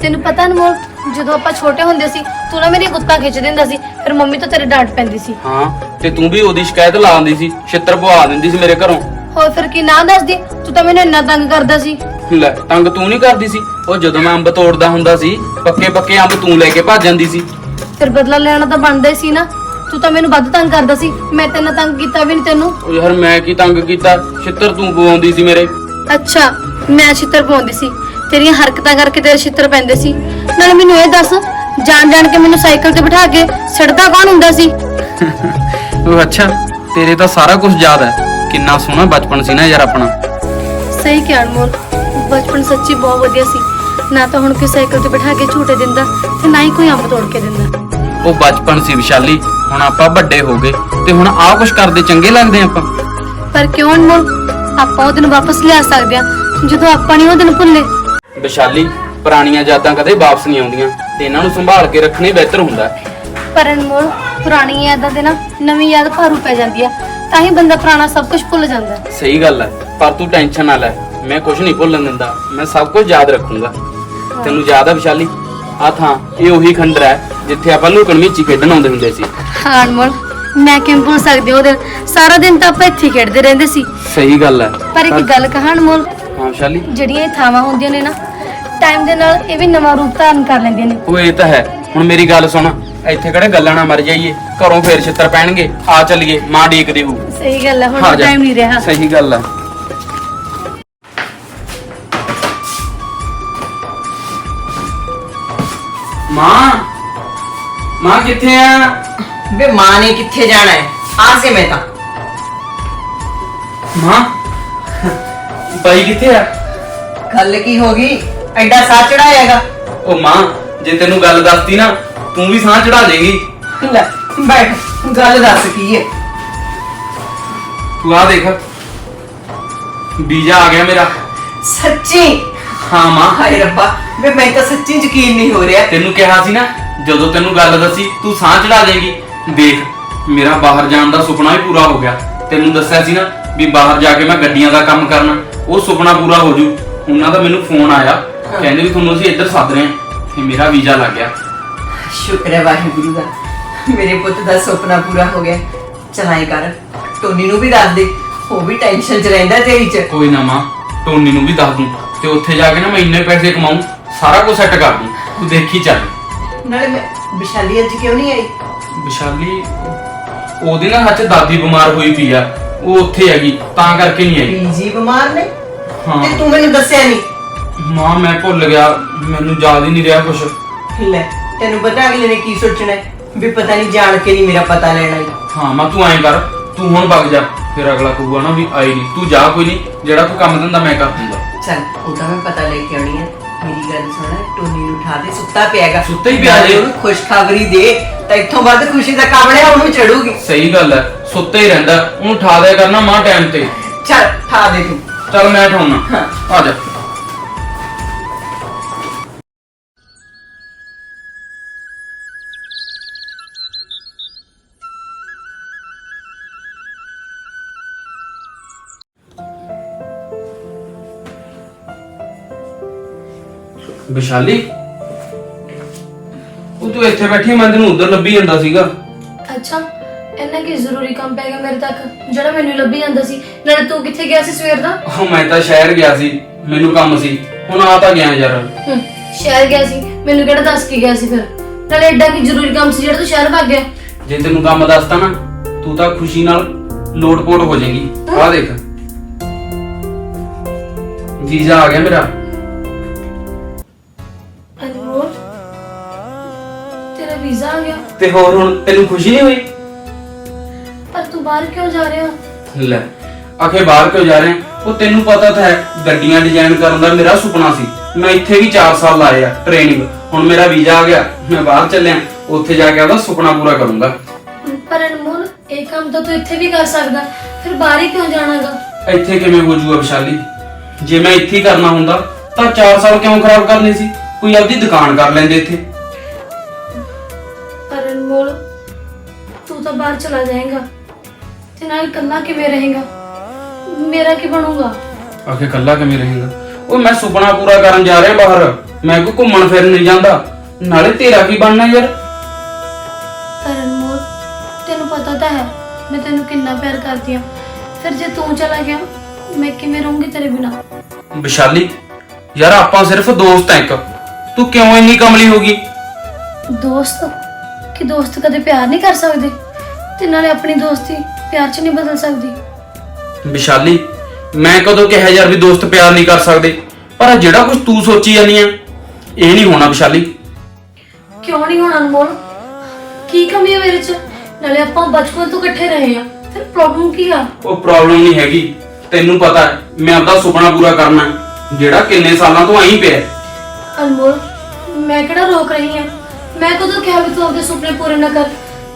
ਤੈਨੂੰ ਪਤਾ ਅਨਮੋਲ ਜਦੋਂ ਆਪਾਂ ਛੋਟੇ ਹੁੰਦੇ ਸੀ ਤੂੰ ਨਾ ਮੇਰੀ ਗੁੱਤਾਂ ਖਿੱਚ ਦਿੰਦਾ ਸੀ ਫਿਰ ਮੰਮੀ ਤੋਂ ਤੇਰੇ ਡਾਂਟ ਪੈਂਦੀ ਸੀ। ਹਾਂ ਤੇ ਤੂੰ ਵੀ ਉਹਦੀ ਸ਼ਿਕਾਇਤ ਲਾ ਸੀ ਛਿੱਤਰ ਪਵਾ ਦਿੰਦੀ ਸੀ ਮੇਰੇ ਘਰੋਂ। ਹੋਰ ਫਿਰ ਕੀ ਨਾ ਦੱਸਦੀ ਤੂੰ ਤਾਂ ਮੈਨੂੰ ਇੰਨਾ ਤੰਗ ਕਰਦਾ ਸੀ। ਲੈ ਤੰਗ ਤੂੰ ਨਹੀਂ ਕਰਦੀ ਸੀ ਉਹ ਜਦੋਂ ਮੈਂ ਅੰਬ ਤੋੜਦਾ ਹੁੰਦਾ ਸੀ ਪੱਕੇ ਪੱਕੇ ਅੰਬ ਤੂੰ ਲੈ ਕੇ ਭੱਜ ਜਾਂਦੀ ਸੀ। ਫਿਰ ਬਦਲਾ ਲੈਣਾ ਤਾਂ ਬਣਦਾ ਹੀ ਸੀ ਨਾ ਤੂੰ ਤਾਂ ਮੈਨੂੰ ਵੱਧ ਤੰਗ ਕਰਦਾ ਸੀ ਮੈਂ ਤੈਨੂੰ ਤੰਗ ਕੀਤਾ ਵੀ ਨਹੀਂ ਤੈਨੂੰ। ਉਹ ਯਾਰ ਮੈਂ ਕੀ ਤੰਗ ਕੀਤਾ ਛਿੱਤਰ ਤੂੰ ਪਵਾਉਂਦੀ ਸੀ ਮੇਰੇ। ਅੱਛਾ ਮੈਂ ਛਿੱਤਰ ਪਾਉਂਦੀ ਸੀ। ਤੇਰੀਆਂ ਹਰਕਤਾਂ ਕਰਕੇ ਤੇਰੇ ਛਿੱਤਰ ਪੈਂਦੇ ਸੀ। ਨਾਲੇ ਮੈਨੂੰ ਇਹ ਦੱਸ ਜਾਣ ਜਾਣ ਕੇ ਮੈਨੂੰ ਸਾਈਕਲ ਤੇ ਬਿਠਾ ਕੇ ਸੜਦਾ ਕੌਣ ਹੁੰਦਾ ਸੀ? ਉਹ ਅੱਛਾ ਤੇਰੇ ਤਾਂ ਸਾਰਾ ਕੁਝ ਯਾਦ ਹੈ। ਕਿੰਨਾ ਸੋਹਣਾ ਬਚਪਨ ਸੀ ਨਾ ਯਾਰ ਆਪਣਾ। ਸਹੀ ਕਿਹਾ ਅਨਮੋਲ ਬਚਪਨ ਸੱਚੀ ਬਹੁਤ ਵਧੀਆ ਸੀ। ਨਾ ਤਾਂ ਹੁਣ ਕੋਈ ਸਾਈਕਲ ਤੇ ਬਿਠਾ ਕੇ ਝੂਟੇ ਦਿੰਦਾ ਤੇ ਨਾ ਹੀ ਕੋਈ ਅੰਬ ਤੋੜ ਕੇ ਦਿੰਦਾ। ਉਹ ਬਚਪਨ ਸੀ ਵਿਸ਼ਾਲੀ ਹੁਣ ਆਪਾਂ ਵੱਡੇ ਹੋ ਗਏ ਤੇ ਹੁਣ ਆਹ ਕੁਝ ਕਰਦੇ ਚੰਗੇ ਲੱਗਦੇ ਆਪਾਂ। ਪਰ ਕਿਉਂ ਅਨਮੋਲ? ਆਪਾਂ ਉਹ ਦਿਨ ਵਾਪਸ ਲਿਆ ਸਕਦੇ ਆ ਜਦੋਂ ਆਪਾਂ ਨਹੀਂ ਉਹ ਦਿਨ ਭੁੱਲੇ। ਵਿਸ਼ਾਲੀ ਪੁਰਾਣੀਆਂ ਯਾਦਾਂ ਕਦੇ ਵਾਪਸ ਨਹੀਂ ਆਉਂਦੀਆਂ ਤੇ ਇਹਨਾਂ ਨੂੰ ਸੰਭਾਲ ਕੇ ਰੱਖਣਾ ਬਿਹਤਰ ਹੁੰਦਾ ਹੈ। ਪਰ ਅਨਮੋਲ ਪੁਰਾਣੀ ਯਾਦਾਂ ਦੇ ਨਾ ਨਵੀਂ ਯਾਦ ਭਾਰੂ ਪੈ ਜਾਂਦੀ ਆ ਤਾਂ ਹੀ ਬੰਦਾ ਪੁਰਾਣਾ ਸਭ ਕੁਝ ਭੁੱਲ ਜਾਂਦਾ ਹੈ। ਸਹੀ ਗੱਲ ਹੈ ਪਰ ਤੂੰ ਟੈਨਸ਼ਨ ਨਾ ਲੈ ਮੈਂ ਕੁਝ ਨਹੀਂ ਭੁੱਲਣ ਦਿੰਦਾ ਮੈਂ ਸਭ ਕੁਝ ਯਾਦ ਰੱਖੂੰਗਾ। ਤੈਨੂੰ ਯਾਦ ਹੈ ਵਿਸ਼ਾਲੀ? ਆ ਥਾਂ ਇਹ ਉਹੀ ਖੰਡਰ ਹੈ ਜਿੱਥੇ ਆਪਾਂ ਲੁਕਣ ਮਿੱਚੀ ਖੇਡਣ ਆਉਂਦੇ ਹੁੰਦੇ ਸੀ। ਹਾਂ ਅਨਮੋਲ ਮੈਂ ਕਿਵੇਂ ਭੁੱਲ ਸਕਦੀ ਉਹ ਦਿਨ ਸਾਰਾ ਦਿਨ ਤਾਂ ਆਪਾਂ ਇੱਥੇ ਹੀ ਖੇਡਦੇ ਰਹਿੰਦੇ ਸੀ। ਸਹੀ ਗੱਲ ਹੈ ਪਰ ਇੱਕ ਗੱਲ ਕਹਾਂ ਅਨਮੋਲ? ਹਾਂ ਵਿਸ਼ਾਲੀ? ਜਿਹੜੀਆਂ ਇਹ ਥਾਵਾਂ ਹੁੰਦੀਆਂ ਨੇ ਨਾ ਟਾਈਮ ਦੇ ਨਾਲ ਇਹ ਵੀ ਨਵਾਂ ਰੂਪ ਧਾਰਨ ਕਰ ਲੈਂਦੀਆਂ ਨੇ। ਉਹ ਇਹ ਤਾਂ ਹੈ। ਹੁਣ ਮੇਰੀ ਗੱਲ ਸੁਣ। ਇੱਥੇ ਕਿਹੜੇ ਗੱਲਾਂ ਨਾ ਮਰ ਜਾਈਏ? ਘਰੋਂ ਫੇਰ ਛਿੱਤਰ ਪੈਣਗੇ। ਆ ਚੱਲੀਏ। ਮਾਂ ਡੀਕਦੀ ਹੂ ਸਹੀ ਗੱਲ ਹੈ ਆ ਹੁਣ ਜਾ। ਟਾਈਮ ਨਹੀਂ ਰਿਹਾ। ਸਹੀ ਗੱਲ ਹੈ ਮਾਂ? ਮਾਂ ਕਿੱਥੇ ਆ? ਵੇ ਮਾਂ ਨੇ ਕਿੱਥੇ ਜਾਣਾ ਹੈ? ਆ ਸੇ ਮੈਂ ਤਾਂ। ਮਾਂ? ਬਾਈ ਕਿੱਥੇ ਆ? ਗੱਲ ਕੀ ਹੋ ਗਈ? ਐਡਾ ਸਾਹ ਚੜਾਏਗਾ? ਉਹ ਮਾਂ ਜੇ ਤੈਨੂੰ ਗੱਲ ਦੱਸਤੀ ਨਾ ਤੂੰ ਵੀ ਸਾਹ ਚੜਾ ਦੇਗੀ। ਲੈ ਬੈਠ ਗੱਲ ਦੱਸ ਕੀ ਹੈ ਤੂੰ ਆ ਦੇਖ। ਵੀਜ਼ਾ ਆ ਗਿਆ ਮੇਰਾ। ਸੱਚੀ? ਹਾਂ ਮਾਂ। ਹਾਏ ਰੱਬਾ ਵੇ ਮੈਂ ਤਾਂ ਸੱਚੀ ਯਕੀਨ ਨਹੀਂ ਹੋ ਰਿਹਾ। ਤੈਨੂੰ ਕਿਹਾ ਸੀ ਨਾ ਜਦੋਂ ਤੈਨੂੰ ਗੱਲ ਦੱਸੀ ਤੂੰ ਸਾਹ ਚੜਾ ਦੇਗੀ। ਦੇਖ ਮੇਰਾ ਬਾਹਰ ਜਾਣ ਦਾ ਸੁਪਨਾ ਵੀ ਪੂਰਾ ਹੋ ਗਿਆ। ਤੈਨੂੰ ਦੱਸਿਆ ਸੀ ਨਾ ਵੀ ਬਾਹਰ ਜਾ ਕੇ ਮੈਂ ਗੱਡੀਆਂ ਦਾ ਕੰਮ ਕਰਨਾ ਉਹ ਸੁਪਨਾ ਪੂਰਾ ਹੋ ਜੂ। ਉਹਨਾਂ ਦਾ ਮੈਨੂੰ ਫੋਨ ਆਇਆ। ਕਹਿੰਦੇ ਵੀ ਤੁਹਾਨੂੰ ਅਸੀਂ ਇੱਧਰ ਸੱਦ ਰਹੇ ਹਾਂ ਤੇ ਮੇਰਾ ਵੀਜ਼ਾ ਲੱਗ ਗਿਆ। ਸ਼ੁਕਰ ਹੈ ਵਾਹਿਗੁਰੂ ਦਾ। ਮੇਰੇ ਪੁੱਤ ਦਾ ਸੁਪਨਾ ਪੂਰਾ ਹੋ ਗਿਆ। ਚਲਾਈ ਕਰ ਟੋਨੀ ਨੂੰ ਵੀ ਦੱਸ ਦੇ ਉਹ ਵੀ ਟੈਨਸ਼ਨ 'ਚ ਰਹਿੰਦਾ ਤੇਰੀ 'ਚ। ਕੋਈ ਨਾ ਮਾਂ ਟੋਨੀ ਨੂੰ ਵੀ ਦੱਸ ਦੂੰ ਤੇ ਉੱਥੇ ਜਾ ਕੇ ਨਾ ਮੈਂ ਇੰਨੇ ਪੈਸੇ ਕਮਾਉਂ ਸਾਰਾ ਕੁਝ ਸੈੱਟ ਕਰ ਦੂੰ। ਤੂੰ ਦੇਖੀ ਚੱਲ। ਨਾਲੇ ਮੈਂ ਵਿਸ਼ਾਲੀ ਅੱਜ ਕਿਉਂ ਨਹੀਂ ਆਈ? ਵਿਸ਼ਾਲੀ ਉਹਦੇ ਨਾਲ ਹੱਥ ਦਾਦੀ ਬਿਮਾਰ ਹੋਈ ਪਈ ਆ ਉਹ ਉੱਥੇ ਹੈਗੀ ਤਾਂ ਕਰਕੇ ਨਹੀਂ ਆਈ। ਬੀਜੀ ਬਿਮਾਰ ਨੇ? ਹਾਂ। ਤੇ ਤੂੰ ਮੈਨੂੰ ਦੱਸਿਆ ਨਹੀਂ। ਮਾਂ ਮੈਂ ਭੁੱਲ ਗਿਆ। ਮੈਨੂੰ ਯਾਦ ਹੀ ਨਹੀਂ ਰਿਹਾ ਕੁਛ। ਲੈ ਤੈਨੂੰ ਪਤਾ ਅਗਲੇ ਨੇ ਕੀ ਸੋਚਣਾ ਹੈ? ਵੀ ਪਤਾ ਨਹੀਂ ਜਾਣ ਕੇ ਨਹੀਂ ਮੇਰਾ ਪਤਾ ਲੈਣਾ ਹੀ ਹਾਂ ਮਾਂ ਤੂੰ ਐਂ ਕਰ। ਤੂੰ ਹੁਣ ਵਗ ਜਾ। ਫਿਰ ਅਗਲਾ ਕਹੂਗਾ ਨਾ ਵੀ ਆਈ ਨਹੀਂ। ਤੂੰ ਜਾ ਕੋਈ ਨਹੀਂ। ਜਿਹੜਾ ਤੂੰ ਕੰਮ ਦਿੰਦਾ ਮੈਂ ਕਰ ਦੂੰਗਾ। ਚੱਲ ਉਹ ਤਾਂ ਮੈਂ ਪਤਾ ਲੈ ਕੇ ਆਉਣੀ ਹੈ। ਮੇਰੀ ਗੱਲ ਸੁਣ ਟੋਨੀ ਨੂੰ ਉਠਾ ਦੇ ਸੁੱਤਾ ਪਿਆਗਾ। ਸੁੱਤਾ ਹੀ ਪਿਆ ਜੇ। ਉਹਨੂੰ ਖੁਸ਼ਖਬਰੀ ਦੇ। ਤਾਂ ਇੱਥੋਂ ਵੱਧ ਖੁਸ਼ੀ ਦਾ ਹੈ ਉਹਨੂੰ ਚੜੂਗੀ। ਸਹੀ ਗੱਲ ਹੈ। ਸੁੱਤੇ ਹੀ ਰਹਿੰਦਾ। ਉਹਨੂੰ ਠਾ ਦਿਆ ਕਰਨਾ ਮਾਂ ਟਾਈਮ ਤੇ। ਚੱਲ ਠਾ ਦੇ ਤੂੰ। ਚੱਲ ਮੈਂ ਠਾਉਣਾ ਹਾਂ। ਆ ਜਾ। ਵਿਸ਼ਾਲੀ? ਉਹ ਤੂੰ ਇੱਥੇ ਬੈਠੀ ਮੈਂ ਤੈਨੂੰ ਉਧਰ ਲੱਭੀ ਜਾਂਦਾ ਸੀਗਾ। ਅੱਛਾ ਇੰਨਾ ਕੀ ਜ਼ਰੂਰੀ ਕੰਮ ਪੈ ਗਿਆ ਮੇਰੇ ਤੱਕ? ਜਿਹੜਾ ਮੈਨੂੰ ਲੱਭੀ ਜਾਂਦਾ ਸੀ ਨਾਲੇ ਤੂੰ ਕਿੱਥੇ ਗਿਆ ਸੀ ਸਵੇਰ ਦਾ? ਉਹ ਮੈਂ ਤਾਂ ਸ਼ਹਿਰ ਗਿਆ ਸੀ ਮੈਨੂੰ ਕੰਮ ਸੀ ਹੁਣ ਆ ਤਾਂ ਗਿਆ ਯਾਰ। ਸ਼ਹਿਰ ਗਿਆ ਸੀ ਮੈਨੂੰ ਕਿਹੜਾ ਦੱਸ ਕੇ ਗਿਆ ਸੀ ਫਿਰ? ਨਾਲੇ ਐਡਾ ਕੀ ਜ਼ਰੂਰੀ ਕੰਮ ਸੀ ਜਿਹੜਾ ਤੂੰ ਸ਼ਹਿਰ ਭੱਗ ਗਿਆ? ਜੇ ਤੈਨੂੰ ਕੰਮ ਦੱਸਤਾ ਨਾ ਤੂੰ ਤਾਂ ਖੁਸ਼ੀ ਨਾਲ ਲੋਟਪੋਟ ਹੋ ਜਾਏਗੀ। ਆਹ ਦੇਖ। ਵੀਜ਼ਾ ਆ ਗਿਆ ਮੇਰਾ। ਤੇ ਹੋਰ ਹੁਣ ਤੈਨੂੰ ਖੁਸ਼ੀ ਨਹੀਂ ਹੋਈ? ਪਰ ਤੂੰ ਬਾਹਰ ਕਿਉਂ ਜਾ ਰਿਹਾ? ਲੈ ਆਖੇ ਬਾਹਰ ਕਿਉਂ ਜਾ ਰਹੇ? ਉਹ ਤੈਨੂੰ ਪਤਾ ਤਾਂ ਹੈ ਗੱਡੀਆਂ ਡਿਜ਼ਾਈਨ ਕਰਨ ਦਾ ਮੇਰਾ ਸੁਪਨਾ ਸੀ। ਮੈਂ ਇੱਥੇ ਵੀ 4 ਸਾਲ ਲਾਏ ਆ ਟ੍ਰੇਨਿੰਗ ਹੁਣ ਮੇਰਾ ਵੀਜ਼ਾ ਆ ਗਿਆ ਮੈਂ ਬਾਹਰ ਚੱਲਿਆ ਉੱਥੇ ਜਾ ਕੇ ਉਹਦਾ ਸੁਪਨਾ ਪੂਰਾ ਕਰੂੰਗਾ। ਪਰ ਅਨਮੋਲ ਇਹ ਕੰਮ ਤਾਂ ਤੂੰ ਇੱਥੇ ਵੀ ਕਰ ਸਕਦਾ ਫਿਰ ਬਾਹਰ ਹੀ ਕਿਉਂ ਜਾਣਾਗਾ? ਇੱਥੇ ਕਿਵੇਂ ਹੋ ਜੂਗਾ ਵਿਸ਼ਾਲੀ? ਜੇ ਮੈਂ ਇੱਥੇ ਹੀ ਕਰਨਾ ਹੁੰਦਾ ਤਾਂ 4 ਸਾਲ ਕਿਉਂ ਖਰਾਬ ਕਰਨੇ ਸੀ? ਕੋਈ ਆਪਦੀ ਦੁਕਾਨ ਕਰ ਲੈਂਦੇ ਇੱਥੇ। ਅਨਮੋਲ ਤੂੰ ਤਾਂ ਬਾਹਰ ਚਲਾ ਜਾਏਗਾ। ਤੇ ਨਾਲ ਇਕੱਲਾ ਕਿਵੇਂ ਰਹੇਗਾ? ਮੇਰਾ ਕੀ ਬਣੂਗਾ? ਆਖੇ ਕੱਲਾ ਕਿਵੇਂ ਰਹੇਗਾ? ਉਹ ਮੈਂ ਸੁਪਨਾ ਪੂਰਾ ਕਰਨ ਜਾ ਰਿਹਾ ਬਾਹਰ। ਮੈਂ ਕੋਈ ਘੁੰਮਣ ਫਿਰਨ ਨਹੀਂ ਜਾਂਦਾ। ਨਾਲੇ ਤੇਰਾ ਕੀ ਬਣਨਾ ਯਾਰ? ਪਰ ਅਨਮੋਲ ਤੈਨੂੰ ਪਤਾ ਤਾਂ ਹੈ ਮੈਂ ਤੈਨੂੰ ਕਿੰਨਾ ਪਿਆਰ ਕਰਦੀ ਆ ਫਿਰ ਜੇ ਤੂੰ ਚਲਾ ਗਿਆ ਮੈਂ ਕਿਵੇਂ ਰਹੂੰਗੀ ਤੇਰੇ ਬਿਨਾ? ਵਿਸ਼ਾਲੀ ਯਾਰ ਆਪਾਂ ਸਿਰਫ ਦੋਸਤ ਐ ਇੱਕ। ਤੂੰ ਕਿਉਂ ਇੰਨੀ ਕਮਲੀ ਹੋ ਗਈ? ਦੋਸਤ? ਕਿ ਦੋਸਤ ਕਦੇ ਪਿਆਰ ਨਹੀਂ ਕਰ ਸਕਦੇ ਤੇ ਨਾਲੇ ਆਪਣੀ ਦੋਸਤੀ ਪਿਆਰ 'ਚ ਨਹੀਂ ਬਦਲ ਸਕਦੀ। ਵਿਸ਼ਾਲੀ ਮੈਂ ਕਦੋਂ ਕਿਹਾ ਯਾਰ ਵੀ ਦੋਸਤ ਪਿਆਰ ਨਹੀਂ ਕਰ ਸਕਦੇ? ਪਰ ਆਹ ਜਿਹੜਾ ਕੁਝ ਤੂੰ ਸੋਚੀ ਜਾਂਦੀ ਆ ਇਹ ਨਹੀਂ ਹੋਣਾ ਵਿਸ਼ਾਲੀ। ਕਿਉਂ ਨਹੀਂ ਹੋਣਾ ਅਨਮੋਲ? ਕੀ ਕਮੀ ਹੈ ਮੇਰੇ 'ਚ? ਨਾਲੇ ਆਪਾਂ ਬਚਪਨ ਤੋਂ ਇਕੱਠੇ ਰਹੇ ਆ ਫਿਰ ਪ੍ਰੋਬਲਮ ਕੀ ਆ? ਉਹ ਪ੍ਰੋਬਲਮ ਨਹੀਂ ਹੈਗੀ। ਤੈਨੂੰ ਪਤਾ ਹੈ, ਮੈਂ ਆਪਦਾ ਸੁਪਨਾ ਪੂਰਾ ਕਰਨਾ ਹੈ, ਜਿਹੜਾ ਕਿੰਨੇ ਸਾਲਾਂ ਤੋਂ ਆਈ ਪਿਆ ਹੈ। ਅਨਮੋਲ ਮੈਂ ਕਿਹੜਾ ਰੋਕ ਰਹੀ ਆ? ਮੈਂ ਕਦੋਂ ਕਿਹਾ ਵੀ ਤੂੰ ਆਪਣੇ ਸੁਪਨੇ ਪੂਰੇ ਨਾ ਕਰ?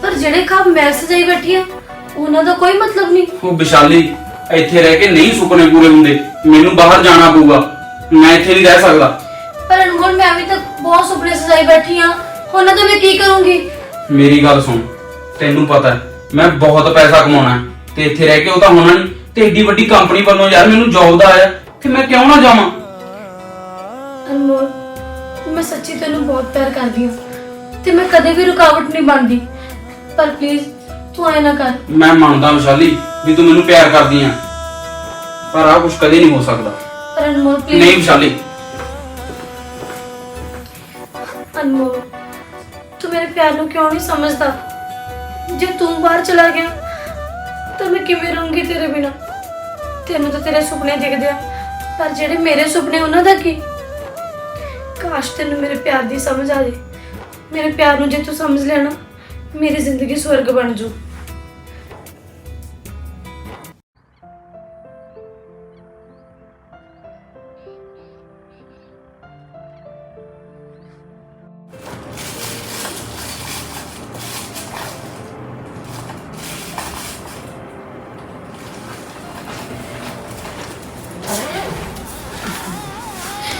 ਪਰ ਜਿਹੜੇ ਖਾਬ ਮੈਂ ਸਜਾਈ ਬੈਠੀ ਆ ਉਹਨਾਂ ਦਾ ਕੋਈ ਮਤਲਬ ਨਹੀਂ। ਉਹ ਵਿਸ਼ਾਲੀ ਇੱਥੇ ਰਹਿ ਕੇ ਨਹੀਂ ਸੁਪਨੇ ਪੂਰੇ ਹੁੰਦੇ। ਮੈਨੂੰ ਬਾਹਰ ਜਾਣਾ ਪਊਗਾ। ਮੈਂ ਇੱਥੇ ਨਹੀਂ ਰਹਿ ਸਕਦਾ। ਪਰ ਅਨਮੋਲ ਮੈਂ ਵੀ ਤਾਂ ਬਹੁਤ ਸੁਪਨੇ ਸਜਾਈ ਬੈਠੀ ਆ। ਉਹਨਾਂ ਦਾ ਮੈਂ ਕੀ ਕਰੂੰਗੀ? ਮੇਰੀ ਗੱਲ ਸੁਣ। ਤੈਨੂੰ ਪਤਾ ਹੈ, ਮੈਂ ਬਹੁਤ ਪੈਸਾ ਕਮਾਉਣਾ ਹੈ, ਤੇ ਇੱਥੇ ਰਹਿ ਕੇ ਉਹ ਤਾਂ ਹੋਣਾ ਨਹੀਂ। ਤੇ ਏਡੀ ਵੱਡੀ ਕੰਪਨੀ ਵੱਲੋਂ ਯਾਰ ਮੈਨੂੰ ਜੌਬ ਦਾ ਆਇਆ। ਤੇ ਮੈਂ ਕਿਉਂ ਨਾ ਜਾਵਾਂ? ਅਨਮੋਲ ਮੈਂ ਸੱਚੀ ਤੈਨੂੰ ਬਹੁਤ ਪਿਆਰ ਕਰਦੀ ਹਾਂ। ਤੇ ਮੈਂ ਕਦੇ ਵੀ ਰੁਕਾਵਟ ਨਹੀਂ ਬਣਦੀ। ਪਰ ਪਲੀਜ਼ ਤੂੰ ਐ ਨਾ ਕਰ। ਮੈਂ ਮੰਨਦਾ ਵਿਸ਼ਾਲੀ ਵੀ ਤੂੰ ਮੈਨੂੰ ਪਿਆਰ ਕਰਦੀ ਆ। ਪਰ ਆਹ ਕੁਝ ਕਦੇ ਨਹੀਂ ਹੋ ਸਕਦਾ। ਪਰ ਅਨਮੋਲ ਨਹੀਂ ਵਿਸ਼ਾਲੀ। ਅਨਮੋਲ ਤੂੰ ਮੇਰੇ ਪਿਆਰ ਨੂੰ ਕਿਉਂ ਨਹੀਂ ਸਮਝਦਾ? ਜੇ ਤੂੰ ਬਾਹਰ ਚਲਾ ਗਿਆ ਤਾਂ ਮੈਂ ਕਿਵੇਂ ਰਹੂੰਗੀ ਤੇਰੇ ਬਿਨਾ? ਤੈਨੂੰ ਤਾਂ ਤੇਰੇ ਸੁਪਨੇ ਦਿਖਦੇ ਆ। ਪਰ ਜਿਹੜੇ ਮੇਰੇ ਸੁਪਨੇ ਉਹਨਾਂ ਦਾ ਕੀ? ਕਾਸ਼ ਤੈਨੂੰ ਮੇਰੇ ਪਿਆਰ ਦੀ ਸਮਝ ਆ ਜੇ। ਮੇਰੇ ਪਿਆਰ ਨੂੰ ਜੇ ਤੂੰ ਸਮਝ ਲੈਣਾ ਮੇਰੀ ਜ਼ਿੰਦਗੀ ਸਵਰਗ ਬਣ ਜੂ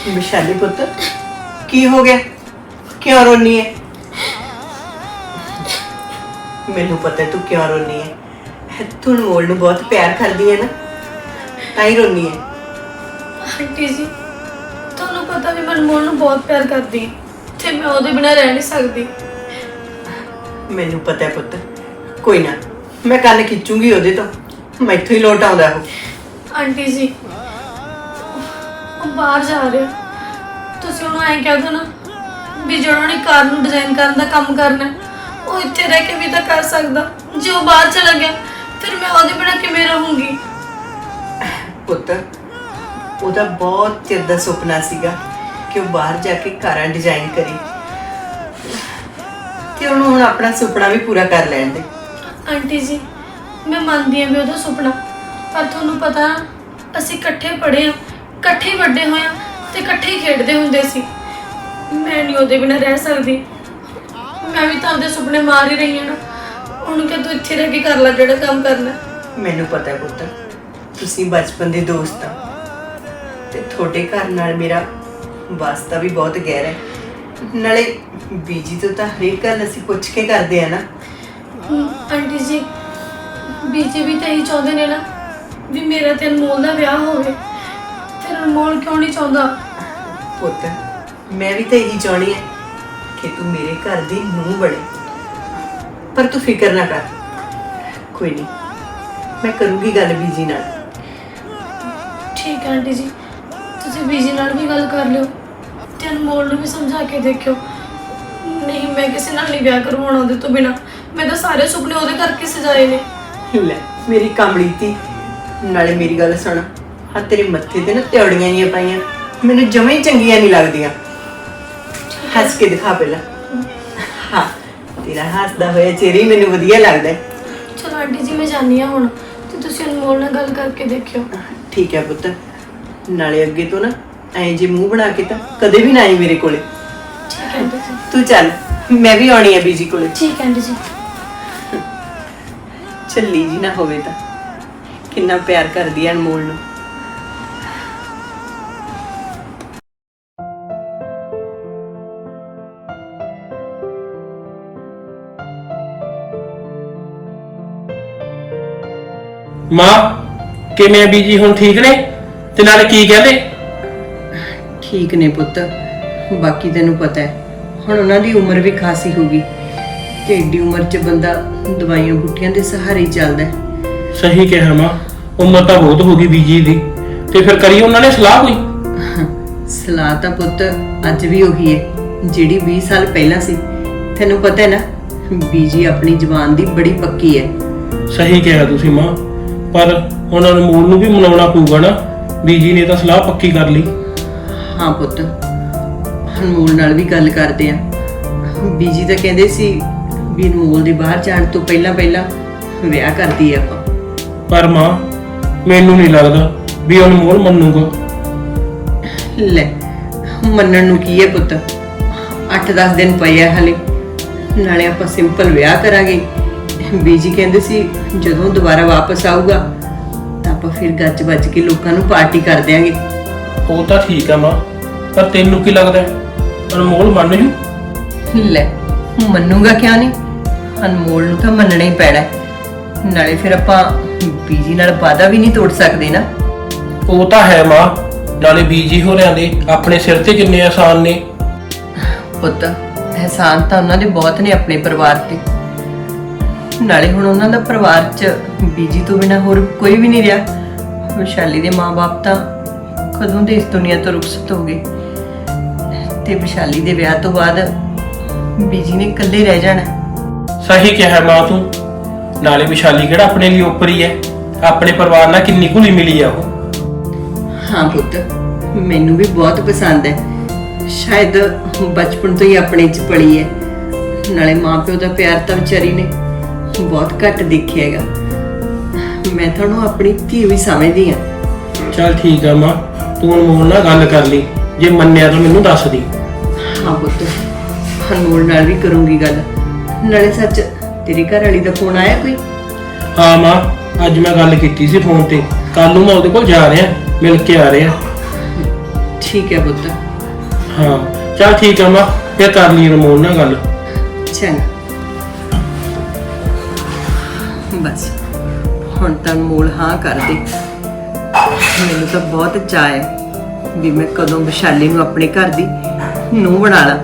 ਵਿਸ਼ਾਲੀ ਪੁੱਤ ਕੀ ਹੋ ਗਿਆ ਕਿਉਂ ਰੋਨੀ ਹੈ ਮੈਨੂੰ ਪਤਾ ਹੈ ਤੂੰ ਕਿਉਂ ਰੋਨੀ ਹੈ ਤੂੰ ਅਨਮੋਲ ਨੂੰ ਬਹੁਤ ਪਿਆਰ ਕਰਦੀ ਹੈ ਨਾ। ਤਾਂ ਹੀ ਰੋਨੀ ਹੈ ਆਂਟੀ ਜੀ ਤੁਹਾਨੂੰ ਪਤਾ ਵੀ ਮੈਂ ਅਨਮੋਲ ਨੂੰ ਬਹੁਤ ਪਿਆਰ ਕਰਦੀ ਹਾਂ ਤੇ ਮੈਂ ਉਹਦੇ ਬਿਨਾਂ ਰਹਿ ਨਹੀਂ ਸਕਦੀ। ਮੈਨੂੰ ਪਤਾ ਹੈ ਪੁੱਤ ਕੋਈ ਨਾ ਮੈਂ ਕੰਨ ਖਿੱਚੂੰਗੀ ਉਹਦੇ ਤੋਂ। ਮੈਥੋਂ ਹੀ ਲੋਟ ਆਉਂਦਾ ਉਹ। ਆਂਟੀ ਜੀ ਉਹ ਬਾਹਰ ਜਾ ਰਿਹਾ। ਤੁਸੀਂ ਉਹਨੂੰ ਐਂ ਕਹਿ ਦਿਓ ਨਾ ਵੀ ਜਿਹੜਾ ਉਹਨੇ ਕਾਰ ਨੂੰ ਡਿਜ਼ਾਈਨ ਕਰਨ ਦਾ ਕੰਮ ਕਰਨਾ ਹੈ, ਉਹ ਇੱਥੇ ਰਹਿ ਕੇ ਵੀ ਤਾਂ ਕਰ ਸਕਦਾ। ਜੇ ਉਹ ਬਾਹਰ ਚਲਾ ਗਿਆ ਫਿਰ ਮੈਂ ਉਹਦੇ ਬਿਨਾਂ ਕਿਵੇਂ ਰਹੂੰਗੀ? ਪੁੱਤ ਉਹਦਾ ਬਹੁਤ ਚਿਰ ਦਾ ਸੁਪਨਾ ਸੀਗਾ ਕਿ ਉਹ ਬਾਹਰ ਜਾ ਕੇ ਕਾਰਾਂ ਡਿਜ਼ਾਈਨ ਕਰੇ। ਤੇ ਉਹਨੂੰ ਹੁਣ ਆਪਣਾ ਸੁਪਨਾ ਵੀ ਪੂਰਾ ਕਰ ਲੈਣ ਦੇ। ਆਂਟੀ ਜੀ ਮੈਂ ਮੰਨਦੀ ਹਾਂ ਵੀ ਉਹਦਾ ਸੁਪਨਾ ਪਰ ਤੁਹਾਨੂੰ ਪਤਾ ਅਸੀਂ ਇਕੱਠੇ ਪੜ੍ਹੇ ਆ ਇਕੱਠੇ ਹੀ ਵੱਡੇ ਹੋਏ ਆ ਤੇ ਇਕੱਠੇ ਹੀ ਖੇਡਦੇ ਹੁੰਦੇ ਸੀ। ਮੈਂ ਨਹੀਂ ਉਹਦੇ ਬਿਨਾਂ ਰਹਿ ਸਕਦੀ। ਮੈਂ ਵੀ ਤਾਂ ਉਹਦੇ ਸੁਪਨੇ ਮਾਰ ਹੀ ਰਹੀ ਹਾਂ ਨਾ। ਉਹਨੂੰ ਕਿ ਤੂੰ ਇੱਥੇ ਰਹਿ ਕੇ ਕਰ ਲੈ ਜਿਹੜਾ ਕੰਮ ਕਰਨਾ ਮੈਨੂੰ ਪਤਾ ਹੈ ਪੁੱਤ ਤੁਸੀਂ ਬਚਪਨ ਦੇ ਦੋਸਤ ਆ। ਤੇ ਤੁਹਾਡੇ ਘਰ ਨਾਲ ਮੇਰਾ ਵਾਸਤਾ ਵੀ ਬਹੁਤ ਗਹਿਰਾ ਹੈ। ਨਾਲੇ ਬੀਜੀ ਤੋਂ ਤਾਂ ਹਰੇਕ ਗੱਲ ਅਸੀਂ ਪੁੱਛ ਕੇ ਕਰਦੇ ਆ ਨਾ। ਹਮ, ਆਂਟੀ ਜੀ ਬੀਜੀ ਵੀ ਤਾਂ ਇਹੀ ਚਾਹੁੰਦੇ ਨੇ ਨਾ ਵੀ ਮੇਰਾ ਤੇ ਅਨਮੋਲ ਦਾ ਵਿਆਹ ਹੋਵੇ। ਫਿਰ ਅਨਮੋਲ ਕਿਉਂ ਨਹੀਂ ਚਾਹੁੰਦਾ? ਪੁੱਤ ਮੈਂ ਵੀ ਤਾਂ ਇਹੀ ਚਾਹਣੀ ਹੈ ਕਿ ਤੂੰ ਮੇਰੇ ਘਰ ਦੀ ਨੂੰਹ ਬਣੇ। ਪਰ ਤੂੰ ਫਿਕਰ ਨਾ ਕਰ। ਕੋਈ ਨਹੀਂ ਮੈਂ ਕਰੂੰਗੀ ਗੱਲ ਬੀਜੀ ਨਾਲ। ਠੀਕ ਹੈ ਆਂਟੀ ਜੀ ਤੁਸੀਂ ਬੀਜੀ ਨਾਲ ਵੀ ਗੱਲ ਕਰ ਲਿਓ। ਤੇ ਅਨਮੋਲ ਨੂੰ ਵੀ ਸਮਝਾ ਕੇ ਦੇਖਿਓ। ਨਹੀਂ ਮੈਂ ਕਿਸੇ ਨਾਲ ਨਹੀਂ ਵਿਆਹ ਕਰਵਾਉਣਾ ਉਹਦੇ ਤੋਂ ਬਿਨਾ। ਮੈਂ ਤਾਂ ਸਾਰੇ ਸੁਪਨੇ ਉਹਦੇ ਕਰਕੇ ਸਜਾਏ ਨੇ। ਲੈ ਮੇਰੀ ਕਮਲੀ ਤੀ ਨਾਲੇ ਮੇਰੀ ਗੱਲ ਸੁਣ। ਹਾਂ ਤੇਰੇ ਮੱਥੇ ਤੇ ਨਾ ਤਿਉੜੀਆਂ ਜੀਆਂ ਪਾਈਆਂ। ਮੈਨੂੰ ਜਮਾਂ ਚੰਗੀਆਂ ਨਹੀਂ ਲੱਗਦੀਆਂ। ਹੱਸ ਕੇ ਦਿਖਾ ਪਹਿਲਾਂ। ਹਾਂ ਤੇਰਾ ਹੱਸਦਾ ਹੋਇਆ ਚਿਹਰਾ ਹੀ ਮੈਨੂੰ ਵਧੀਆ ਲੱਗਦਾ ਹੈ। ਚਲੋ ਆਂਟੀ ਜੀ ਮੈਂ ਜਾਣੀ ਆ ਹੁਣ ਤੇ ਤੁਸੀਂ ਅਨਮੋਲ ਨਾਲ ਗੱਲ ਕਰਕੇ ਦੇਖਿਓ। ਠੀਕ ਹੈ ਪੁੱਤ ਨਾਲੇ ਅੱਗੇ ਤੋਂ ਨਾ ਐਂ ਜੇ ਮੂੰਹ ਬਣਾ ਕੇ ਤਾਂ ਕਦੇ ਵੀ ਨਾ ਆਈ ਮੇਰੇ ਕੋਲੇ। ਠੀਕ ਹੈ ਆਂਟੀ ਜੀ। ਤੂੰ ਚੱਲ ਮੈਂ ਵੀ ਆਉਣੀ ਹੈ ਬੀਜੀ ਕੋਲੇ। ਠੀਕ ਹੈ ਆਂਟੀ ਜੀ। ਚੱਲੀ ਜੀ ਨਾ ਹੋਵੇ ਤਾਂ। ਕਿੰਨਾ ਪਿਆਰ ਕਰਦੀ ਹੈ ਅਨਮੋਲ ਨੂੰ। ਮਾਂ ਕਿਵੇਂ ਆ ਬੀਜੀ ਹੁਣ ਠੀਕ ਨੇ? ਤੇ ਨਾਲੇ ਕੀ ਕਹਿੰਦੇ? ਠੀਕ ਨੇ ਪੁੱਤ ਬਾਕੀ ਤੈਨੂੰ ਪਤਾ ਹੈ ਹੁਣ ਉਹਨਾਂ ਦੀ ਉਮਰ ਵੀ ਖਾਸੀ ਹੋ ਗਈ ਤੇ ਏਡੀ ਉਮਰ 'ਚ ਬੰਦਾ ਦਵਾਈਆਂ ਬੁੱਟੀਆਂ ਦੇ ਸਹਾਰੇ ਹੀ ਚੱਲਦਾ ਹੈ। ਸਹੀ ਕਿਹਾ ਮਾਂ ਉਮਰ ਤਾਂ ਬਹੁਤ ਹੋ ਗਈ ਬੀਜੀ ਦੀ ਤੇ ਫਿਰ ਕਰੀ ਉਹਨਾਂ ਨੇ ਸਲਾਹ ਕੋਈ? ਸਲਾਹ ਤਾਂ ਪੁੱਤ ਅੱਜ ਵੀ ਉਹੀ ਹੈ ਜਿਹੜੀ 20 ਸਾਲ ਪਹਿਲਾਂ ਸੀ। ਤੈਨੂੰ ਪਤਾ ਹੈ ਨਾ ਬੀਜੀ ਆਪਣੀ ਜ਼ਬਾਨ ਦੀ ਬੜੀ ਪੱਕੀ ਹੈ। ਸਹੀ ਕਿਹਾ ਤੁਸੀਂ ਮਾਂ ਪਰ ਹੁਣ ਅਨਮੋਲ ਨੂੰ ਵੀ ਮਨਾਉਣਾ ਪਊਗਾ ਨਾ। ਬੀਜੀ ਨੇ ਤਾਂ ਸਲਾਹ ਪੱਕੀ ਕਰ ਲਈ। ਹਾਂ ਪੁੱਤ ਅਨਮੋਲ ਨਾਲ ਵੀ ਗੱਲ ਕਰਦੇ ਆ। ਬੀਜੀ ਤਾਂ ਕਹਿੰਦੇ ਸੀ ਵੀ ਅਨਮੋਲ ਦੇ ਬਾਹਰ ਜਾਣ ਤੋਂ ਪਹਿਲਾਂ ਪਹਿਲਾਂ ਵਿਆਹ ਕਰਦੀ ਆ ਆਪਾਂ। ਪਰ ਮਾਂ ਮੈਨੂੰ ਨਹੀਂ ਲੱਗਦਾ ਵੀ ਅਨਮੋਲ ਮੰਨੂਗਾ। ਲੈ ਮੰਨਣ ਨੂੰ ਕੀ ਹੈ ਪੁੱਤ? 8-10 ਦਿਨ ਪਏ ਆ ਹਲੇ। ਨਾਲੇ ਆਪਾਂ ਸਿੰਪਲ ਵਿਆਹ ਕਰਾਂਗੇ। ਬੀਜੀ ਕਹਿੰਦੇ ਸੀ ਜਦੋਂ ਦੁਬਾਰਾ ਵਾਪਸ ਆਊਗਾ ਤਾਂ ਆਪਾਂ ਫਿਰ ਗੱਜ ਵੱਜ ਕੇ ਲੋਕਾਂ ਨੂੰ ਪਾਰਟੀ ਕਰ ਦਿਆਂਗੇ। ਉਹ ਤਾਂ ਠੀਕ ਆ ਮਾਂ ਪਰ ਤੈਨੂੰ ਕੀ ਲੱਗਦਾ ਹੈ? ਅਨਮੋਲ ਮੰਨ ਜੂ? ਲੈ ਮੰਨੂਗਾ ਕਿਉਂ ਨਹੀਂ? ਅਨਮੋਲ ਨੂੰ ਤਾਂ ਮੰਨਣਾ ਹੀ ਪੈਣਾ ਹੈ। ਨਾਲੇ ਫਿਰ ਆਪਾਂ ਬੀਜੀ ਨਾਲ ਵਾਅਦਾ ਵੀ ਨਹੀਂ ਤੋੜ ਸਕਦੇ ਨਾ। ਉਹ ਤਾਂ ਹੈ ਮਾਂ ਨਾਲੇ ਬੀਜੀ ਹੋਰਿਆਂ ਦੇ ਆਪਣੇ ਸਿਰ ਤੇ ਕਿੰਨੇ ਆਸਾਨ ਨੇ। ਪੁੱਤ ਅਹਿਸਾਨ ਤਾਂ ਉਹਨਾਂ ਦੇ ਬਹੁਤ ਨੇ ਆਪਣੇ ਪਰਿਵਾਰ ਤੇ। ਨਾਲੇ ਹੁਣ ਉਹਨਾਂ ਦਾ ਪਰਿਵਾਰ 'ਚ ਬੀਜੀ ਤੋਂ ਬਿਨਾ ਹੋਰ ਕੋਈ ਵੀ ਨਹੀਂ ਰਿਹਾ। ਵਿਸ਼ਾਲੀ ਦੇ ਮਾਪੇ ਤਾਂ ਕਦੋਂ ਦੇ ਇਸ ਦੁਨੀਆ ਤੋਂ ਰੁਖਸਤ ਹੋ ਗਏ। ਤੇ ਵਿਸ਼ਾਲੀ ਦੇ ਵਿਆਹ ਤੋਂ ਬਾਅਦ ਬੀਜੀ ਨੇ ਇਕੱਲੇ ਰਹਿ ਜਾਣਾ। ਸਹੀ ਕਿਹਾ ਮਾਂ ਤੂੰ। ਨਾਲੇ ਵਿਸ਼ਾਲੀ ਕਿਹੜਾ ਆਪਣੇ ਲਈ ਉੱਪਰੀ ਹੈ? ਆਪਣੇ ਪਰਿਵਾਰ ਨਾਲ ਕਿੰਨੀ ਘੁਲੀ ਮਿਲੀ ਆ ਉਹ? ਹਾਂ ਪੁੱਤ ਮੈਨੂੰ ਵੀ ਬਹੁਤ ਪਸੰਦ ਹੈ। ਸ਼ਾਇਦ ਬਚਪਨ ਤੋਂ ਹੀ ਆਪਣੇ ਚ ਪਲੀ ਹੈ। ਨਾਲੇ ਮਾਪਿਓ ਦਾ ਪਿਆਰ ਤਾਂ ਵਿਚਾਰੀ ਨੇ ਬਹੁਤ ਘੱਟ ਦੇਖਿਆ ਹੈਗਾ। ਮੈਂ ਤੁਹਾਨੂੰ ਆਪਣੀ ਧੀ ਵੀ ਸਮਝਦੀ ਹਾਂ। ਚਲ ਠੀਕ ਆ ਮਾਂ ਤੂੰ ਅਨਮੋਲ ਨਾਲ ਗੱਲ ਕਰ ਲਈ। ਜੇ ਮੰਨਿਆ ਤਾਂ ਮੈਨੂੰ ਦੱਸ ਦੀ। ਹਾਂ ਪੁੱਤ ਅਨਮੋਲ ਨਾਲ ਵੀ ਕਰੂੰਗੀ ਗੱਲ। ਨਾਲੇ ਸੱਚ ਤੇਰੀ ਘਰ ਵਾਲੀ ਦਾ ਫੋਨ ਆਇਆ ਕੋਈ? ਹਾਂ ਮਾਂ ਅੱਜ ਮੈਂ ਗੱਲ ਕੀਤੀ ਸੀ ਫੋਨ ਤੇ। ਕੱਲ ਨੂੰ ਮੈਂ ਉਹਦੇ ਕੋਲ ਜਾ ਰਿਹਾ ਮਿਲ ਕੇ ਆ ਰਿਹਾ। ਠੀਕ ਹੈ ਪੁੱਤ। ਹਾਂ ਚਲ ਠੀਕ ਆ ਮਾਂ ਫਿਰ ਕਰ ਲਈ ਅਨਮੋਲ ਨਾਲ ਗੱਲ। ਚੰਗਾ। ਬਸ। ਹੁਣ ਤਾਂ ਅਨਮੋਲ ਹਾਂ ਕਰ ਦੇ ਮੈਨੂੰ ਤਾਂ ਬਹੁਤ ਚਾਅ ਹੈ ਵੀ ਮੈਂ ਕਦੋਂ ਵਿਸ਼ਾਲੀ ਨੂੰ ਆਪਣੇ ਘਰ ਦੀ ਨੂੰ ਬਣਾ ਲਾਂ।